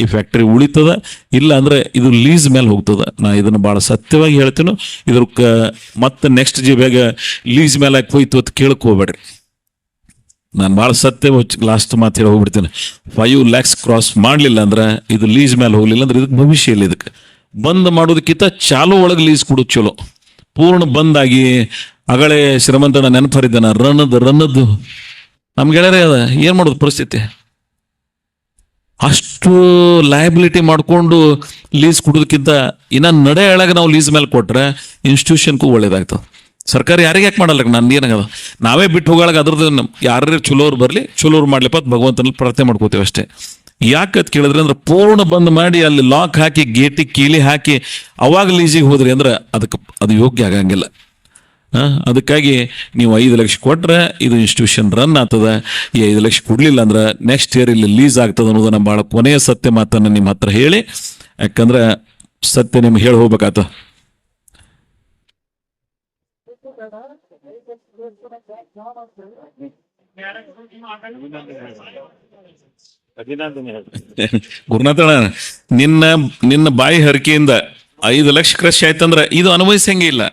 ಈ ಫ್ಯಾಕ್ಟ್ರಿ ಉಳಿತದ? ಇಲ್ಲ ಅಂದ್ರೆ ಇದು ಲೀಸ್ ಮೇಲೆ ಹೋಗ್ತದ? ನಾ ಇದನ್ನು ಭಾಳ ಸತ್ಯವಾಗಿ ಹೇಳ್ತೀನಿ. ಇದ್ರ ಮತ್ತೆ ನೆಕ್ಸ್ಟ್ ಜಿಬ್ಯಾಗ ಲೀಸ್ ಮೇಲೆ ಹೋಯ್ತು ಅಂತ ಕೇಳಕ್ ಹೋಗ್ಬೇಡ್ರಿ. ನಾನು ಭಾಳ ಸತ್ಯ ಲಾಸ್ಟ್ ಮಾತು ಹೇಳಿ ಹೋಗ್ಬಿಡ್ತೀನಿ. ಫೈವ್ ಲ್ಯಾಕ್ಸ್ ಕ್ರಾಸ್ ಮಾಡಲಿಲ್ಲ ಅಂದ್ರೆ ಇದು ಲೀಸ್ ಮೇಲೆ ಹೋಗ್ಲಿಲ್ಲ ಅಂದ್ರೆ ಇದಕ್ಕೆ ಭವಿಷ್ಯ ಇಲ್ಲ ಇದಕ್ಕೆ ಬಂದ್ ಮಾಡೋದಕ್ಕಿಂತ ಚಾಲು ಒಳಗೆ ಲೀಸ್ ಕೊಡೋದು ಚಲೋ. ಪೂರ್ಣ ಬಂದಾಗಿ ಅಗಳೇ ಶ್ರೀಮಂತನ ನೆನಪರಿದ್ದಾನ ರನ್ನದ್ ರನ್ನದ್ದು ನಮ್ಗೆ ಗೆಳೆಯರೇ ಅದ, ಏನು ಮಾಡೋದು ಪರಿಸ್ಥಿತಿ? ಅಷ್ಟು ಲಯಬಿಲಿಟಿ ಮಾಡಿಕೊಂಡು ಲೀಸ್ ಕೊಡೋದಕ್ಕಿಂತ ಇನ್ನ ನಡೆ ಹೇಳಾಗ ನಾವು ಲೀಸ್ ಮೇಲೆ ಕೊಟ್ರೆ ಇನ್ಸ್ಟಿಟ್ಯೂಷನ್ಗೂ ಒಳ್ಳೇದಾಗ್ತದೆ. ಸರ್ಕಾರ ಯಾರಿಗೆ ಯಾಕೆ ಮಾಡಲ್ಲ ನಾನು ಏನಾಗದ? ನಾವೇ ಬಿಟ್ಟು ಹೋಗೋಳಾಗ ಅದ್ರದ್ದು ಯಾರು ಚಲೋರು ಬರಲಿ, ಚಲೋರು ಮಾಡ್ಲಿಪ್ಪ ಭಗವಂತನ ಭಗವಂತನಲ್ಲಿ ಪ್ರಾರ್ಥನೆ ಮಾಡ್ಕೋತೀವಿ ಅಷ್ಟೇ. ಯಾಕೆ ಅಂತ ಕೇಳಿದ್ರೆ ಅಂದ್ರೆ ಪೂರ್ಣ ಬಂದ್ ಮಾಡಿ ಅಲ್ಲಿ ಲಾಕ್ ಹಾಕಿ ಗೇಟಿಗೆ ಕೀಲಿ ಹಾಕಿ ಅವಾಗ ಲೀಸಿಗೆ ಹೋದ್ರಿ ಅಂದ್ರೆ ಅದಕ್ಕೆ ಅದು ಯೋಗ್ಯ ಆಗಂಗಿಲ್ಲ. ಅದಕ್ಕಾಗಿ ನೀವು ಐದು ಲಕ್ಷ ಕೊಟ್ರೆ ಇದು ಇನ್ಸ್ಟಿಟ್ಯೂಷನ್ ರನ್ ಆಗ್ತದ. ಈ ಐದು ಲಕ್ಷ ಕೊಡಲಿಲ್ಲ ಅಂದ್ರೆ ನೆಕ್ಸ್ಟ್ ಇಯರ್ ಇಲ್ಲಿ ಲೀಸ್ ಆಗ್ತದ ಅನ್ನೋದನ್ನ ಭಾಳ ಕೊನೆಯ ಸತ್ಯ ಮಾತನ್ನು ನಿಮ್ಮ ಹತ್ರ ಹೇಳಿ. ಯಾಕಂದ್ರೆ ಸತ್ಯ ನಿಮ್ಗೆ ಹೇಳಿ ಹೋಗ್ಬೇಕಾತ ಗುರುನಾಥಣ ನಿನ್ನ ನಿನ್ನ ಬಾಯಿ ಹರಕೆಯಿಂದ ಐದು ಲಕ್ಷ ಕೃಷಿ ಆಯ್ತಂದ್ರ ಇದು ಅನುಭವಿಸಂಗೇ ಇಲ್ಲ.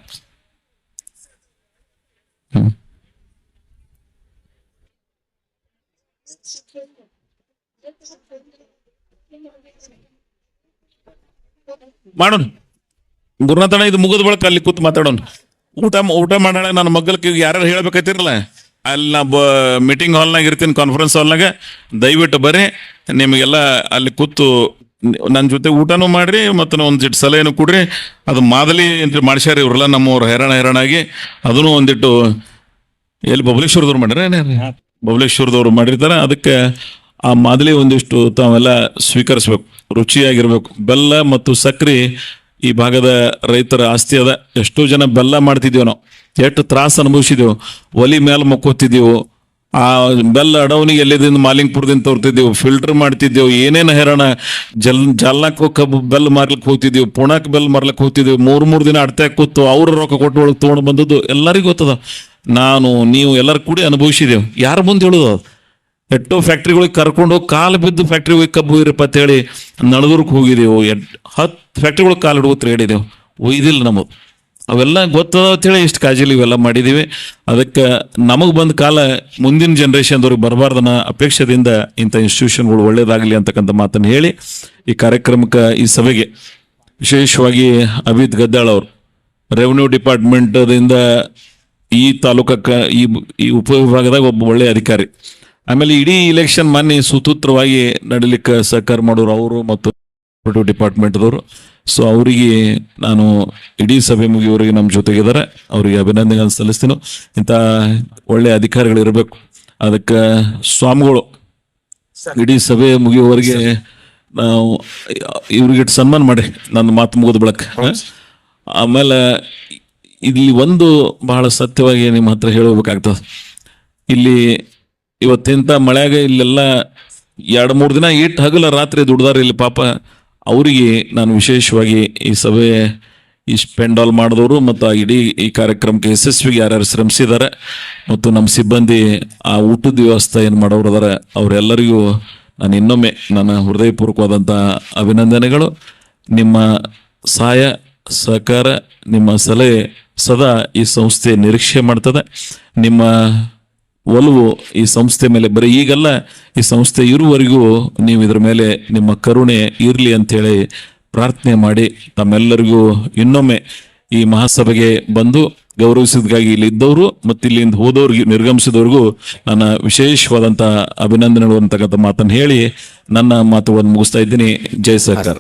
ಮಾಡೋಣ. ಗುರುನಾಥಣ್ಣ, ಇದು ಮುಗಿದ ಬಳಕ ಅಲ್ಲಿ ಕೂತ್ ಮಾತಾಡೋಣ. ಊಟ ಊಟ ಮಾಡೋಣ, ನನ್ನ ಮಗ್ಗಲ್ಗೆ ಯಾರ್ಯಾರು ಹೇಳ್ಬೇಕೈತಿರಲ್ಲ ಅಲ್ಲಿ ನಾ ಬ ಮೀಟಿಂಗ್ ಹಾಲ್ನಾಗ ಇರ್ತೀನಿ ಕಾನ್ಫರೆನ್ಸ್ ಹಾಲ್ನಾಗ ದಯವಿಟ್ಟು ಬರ್ರಿ, ನಿಮಗೆಲ್ಲ ಅಲ್ಲಿ ಕೂತು ನನ್ನ ಜೊತೆ ಊಟನೂ ಮಾಡ್ರಿ ಮತ್ತು ಒಂದಿಟ್ಟು ಸಲಹೆನೂ ಕೊಡ್ರಿ. ಅದು ಮಾದಲಿ ಅಂತ ಮಾಡ್ಸ್ಯಾರ ಇವ್ರಲ್ಲ ನಮ್ಮವ್ರು ಹೈರಾಣ ಹೈರಾಣಾಗಿ. ಅದನ್ನು ಒಂದಿಟ್ಟು ಎಲ್ಲಿ ಬಬಲೇಶ್ವರದವ್ರು ಮಾಡ್ಯಾರ? ಬಬಲೇಶ್ವರದವ್ರು ಮಾಡಿರ್ತಾರೆ ಅದಕ್ಕೆ ಆ ಮಾದಲಿ ಒಂದಿಷ್ಟು ತಾವೆಲ್ಲ ಸ್ವೀಕರಿಸ್ಬೇಕು. ರುಚಿಯಾಗಿರ್ಬೇಕು. ಬೆಲ್ಲ ಮತ್ತು ಸಕ್ರೆ ಈ ಭಾಗದ ರೈತರ ಆಸ್ತಿ ಅದ. ಎಷ್ಟೋ ಜನ ಬೆಲ್ಲ ಮಾಡ್ತಿದ್ದೀವಿ ನಾವು. ಎಷ್ಟು ತ್ರಾಸ ಅನುಭವಿಸಿದೆವು ಒಲಿ ಮೇಲೆ ಮಕ್ಕೋತಿದ್ದೆವು ಆ ಬೆಲ್ಲ ಅಡವನಿಗೆ ಎಲ್ಲಿದಿಂದ ಮಾಲಿಂಗ್ಪುರದಿಂದ ತೋರ್ತಿದ್ದೆವು ಫಿಲ್ಟರ್ ಮಾಡ್ತಿದ್ದೆವು, ಏನೇನು ಹೈರಾಣ, ಜಲ್, ಜಲ್ನಾಕ್ ಕಬ್ಬು ಬೆಲ್ ಮಾರ್ಲಿಕ್ಕೆ ಹೋಗ್ತಿದ್ದೆವು, ಪುಣಾಕ್ ಬೆಲ್ ಮಾರ್ಲಿಕ್ಕೆ ಹೋಗ್ತಿದ್ದೆವು, ಮೂರು ಮೂರು ದಿನ ಅಡ್ತೆ ಕೂತು ಅವ್ರ ರೊಕ್ಕ ಕೊಟ್ಟು ಒಳಗೆ ತೊಗೊಂಡು ಬಂದದ್ದು ಎಲ್ಲರಿಗೂ ಗೊತ್ತದ. ನಾನು, ನೀವು ಎಲ್ಲರೂ ಕೂಡಿ ಅನುಭವಿಸಿದೆವು. ಯಾರ ಮುಂದೆ ಹೇಳೋದು? ಎಷ್ಟೋ ಫ್ಯಾಕ್ಟ್ರಿಗಳಿಗೆ ಕರ್ಕೊಂಡು ಹೋಗಿ ಕಾಲು ಬಿದ್ದು ಫ್ಯಾಕ್ಟ್ರಿ ಹೋಗಿ ಕಬ್ಬು ಇರಪ್ಪ ಅಂತೇಳಿ ನಳದೂರ್ಗೆ ಹೋಗಿದ್ದೆವು ಎಟ್ ಹತ್ತು ಫ್ಯಾಕ್ಟ್ರಿಗಳಿಗೆ ಕಾಲು ಹಿಡ್ಕೋತ ಹೇಳಿದೆವು ಒಯ್ದಿಲ್ಲ ನಮಗೆ ಅವೆಲ್ಲ ಗೊತ್ತದ ಅಂತೇಳಿ ಇಷ್ಟು ಕಾಜಲಿ ಇವೆಲ್ಲ ಮಾಡಿದ್ದೀವಿ ಅದಕ್ಕೆ ನಮಗೆ ಬಂದ ಕಾಲ ಮುಂದಿನ ಜನ್ರೇಷನ್ದವ್ರಿಗೆ ಬರಬಾರ್ದನ್ನ ಅಪೇಕ್ಷದಿಂದ ಇಂಥ ಇನ್ಸ್ಟಿಟ್ಯೂಷನ್ಗಳು ಒಳ್ಳೇದಾಗಲಿ ಅಂತಕ್ಕಂಥ ಮಾತನ್ನು ಹೇಳಿ ಈ ಕಾರ್ಯಕ್ರಮಕ್ಕೆ ಈ ಸಭೆಗೆ ವಿಶೇಷವಾಗಿ ಅಭಿತ್ ಗದ್ದಾಳ್ ಅವರು ರೆವಿನ್ಯೂ ಡಿಪಾರ್ಟ್ಮೆಂಟದಿಂದ ಈ ತಾಲೂಕಕ್ಕೆ ಈ ಈ ಉಪವಿಭಾಗದಾಗ ಒಬ್ಬ ಒಳ್ಳೆಯ ಅಧಿಕಾರಿ. ಆಮೇಲೆ ಇಡೀ ಇಲೆಕ್ಷನ್ ಮೊನ್ನೆ ಸುತೂತ್ರವಾಗಿ ನಡೀಲಿಕ್ಕೆ ಸಹಕಾರ ಮಾಡೋರು ಅವರು ಮತ್ತು ಡಿಪಾರ್ಟ್ಮೆಂಟ್ದವರು ಸೊ ಅವರಿಗೆ ನಾನು ಇಡೀ ಸಭೆ ಮುಗಿಯುವವರೆಗೆ ನಮ್ಮ ಜೊತೆಗಿದ್ದಾರೆ. ಅವರಿಗೆ ಅಭಿನಂದನೆ ಸಲ್ಲಿಸ್ತೀನಿ. ಇಂಥ ಒಳ್ಳೆ ಅಧಿಕಾರಿಗಳು ಇರಬೇಕು. ಅದಕ್ಕೆ ಸ್ವಾಮಿಗಳು ಇಡೀ ಸಭೆ ಮುಗಿಯುವವರೆಗೆ ನಾವು ಇವ್ರಿಗೆ ಸನ್ಮಾನ ಮಾಡಿ. ನನ್ನ ಮಾತು ಮುಗಿದ ಬಳಕ. ಆಮೇಲೆ ಇಲ್ಲಿ ಒಂದು ಬಹಳ ಸತ್ಯವಾಗಿ ನಿಮ್ಮ ಹತ್ರ ಹೇಳಬೇಕಾಗ್ತದೆ. ಇಲ್ಲಿ ಇವತ್ತಿಂತ ಮಳೆಯಾಗ ಇಲ್ಲೆಲ್ಲ ಎರಡು ಮೂರು ದಿನ ಇಟ್ಟು ಹಗಲ ರಾತ್ರಿ ದುಡ್ದಾರ ಇಲ್ಲಿ ಪಾಪ ಅವರಿಗೆ ನಾನು ವಿಶೇಷವಾಗಿ ಈ ಸಭೆ ಈ ಪೆಂಡಾಲ್ ಮಾಡಿದವರು ಮತ್ತು ಇಡೀ ಈ ಕಾರ್ಯಕ್ರಮಕ್ಕೆ ಯಶಸ್ವಿಗೆ ಯಾರ್ಯಾರು ಶ್ರಮಿಸಿದ್ದಾರೆ ಮತ್ತು ನಮ್ಮ ಸಿಬ್ಬಂದಿ ಆ ಊಟದ ವ್ಯವಸ್ಥೆ ಏನು ಮಾಡೋರು ಅದಾರ ಅವರೆಲ್ಲರಿಗೂ ನಾನು ಇನ್ನೊಮ್ಮೆ ನನ್ನ ಹೃದಯಪೂರ್ವಕವಾದಂಥ ಅಭಿನಂದನೆಗಳು. ನಿಮ್ಮ ಸಹಾಯ, ಸಹಕಾರ, ನಿಮ್ಮ ಸಲಹೆ ಸದಾ ಈ ಸಂಸ್ಥೆ ನಿರೀಕ್ಷೆ ಮಾಡ್ತದೆ. ನಿಮ್ಮ ಒಲವು ಈ ಸಂಸ್ಥೆ ಮೇಲೆ ಬರೀ ಈಗಲ್ಲ, ಈ ಸಂಸ್ಥೆ ಇರುವವರೆಗೂ ನೀವು ಇದ್ರ ಮೇಲೆ ನಿಮ್ಮ ಕರುಣೆ ಇರಲಿ ಅಂತೇಳಿ ಪ್ರಾರ್ಥನೆ ಮಾಡಿ ತಮ್ಮೆಲ್ಲರಿಗೂ ಇನ್ನೊಮ್ಮೆ ಈ ಮಹಾಸಭೆಗೆ ಬಂದು ಗೌರವಿಸಿದ್ಗಾಗಿ ಇಲ್ಲಿ ಇದ್ದವರು ಮತ್ತು ಇಲ್ಲಿಂದ ಹೋದವ್ರಿಗೆ ನಿರ್ಗಮಿಸಿದವ್ರಿಗೂ ನನ್ನ ವಿಶೇಷವಾದಂಥ ಅಭಿನಂದನೆಗಳು ಅಂತಕ್ಕಂಥ ಮಾತನ್ನು ಹೇಳಿ ನನ್ನ ಮಾತುಗಳನ್ನು ಮುಗಿಸ್ತಾ ಇದ್ದೀನಿ. ಜೈ ಸರ್ಕಾರ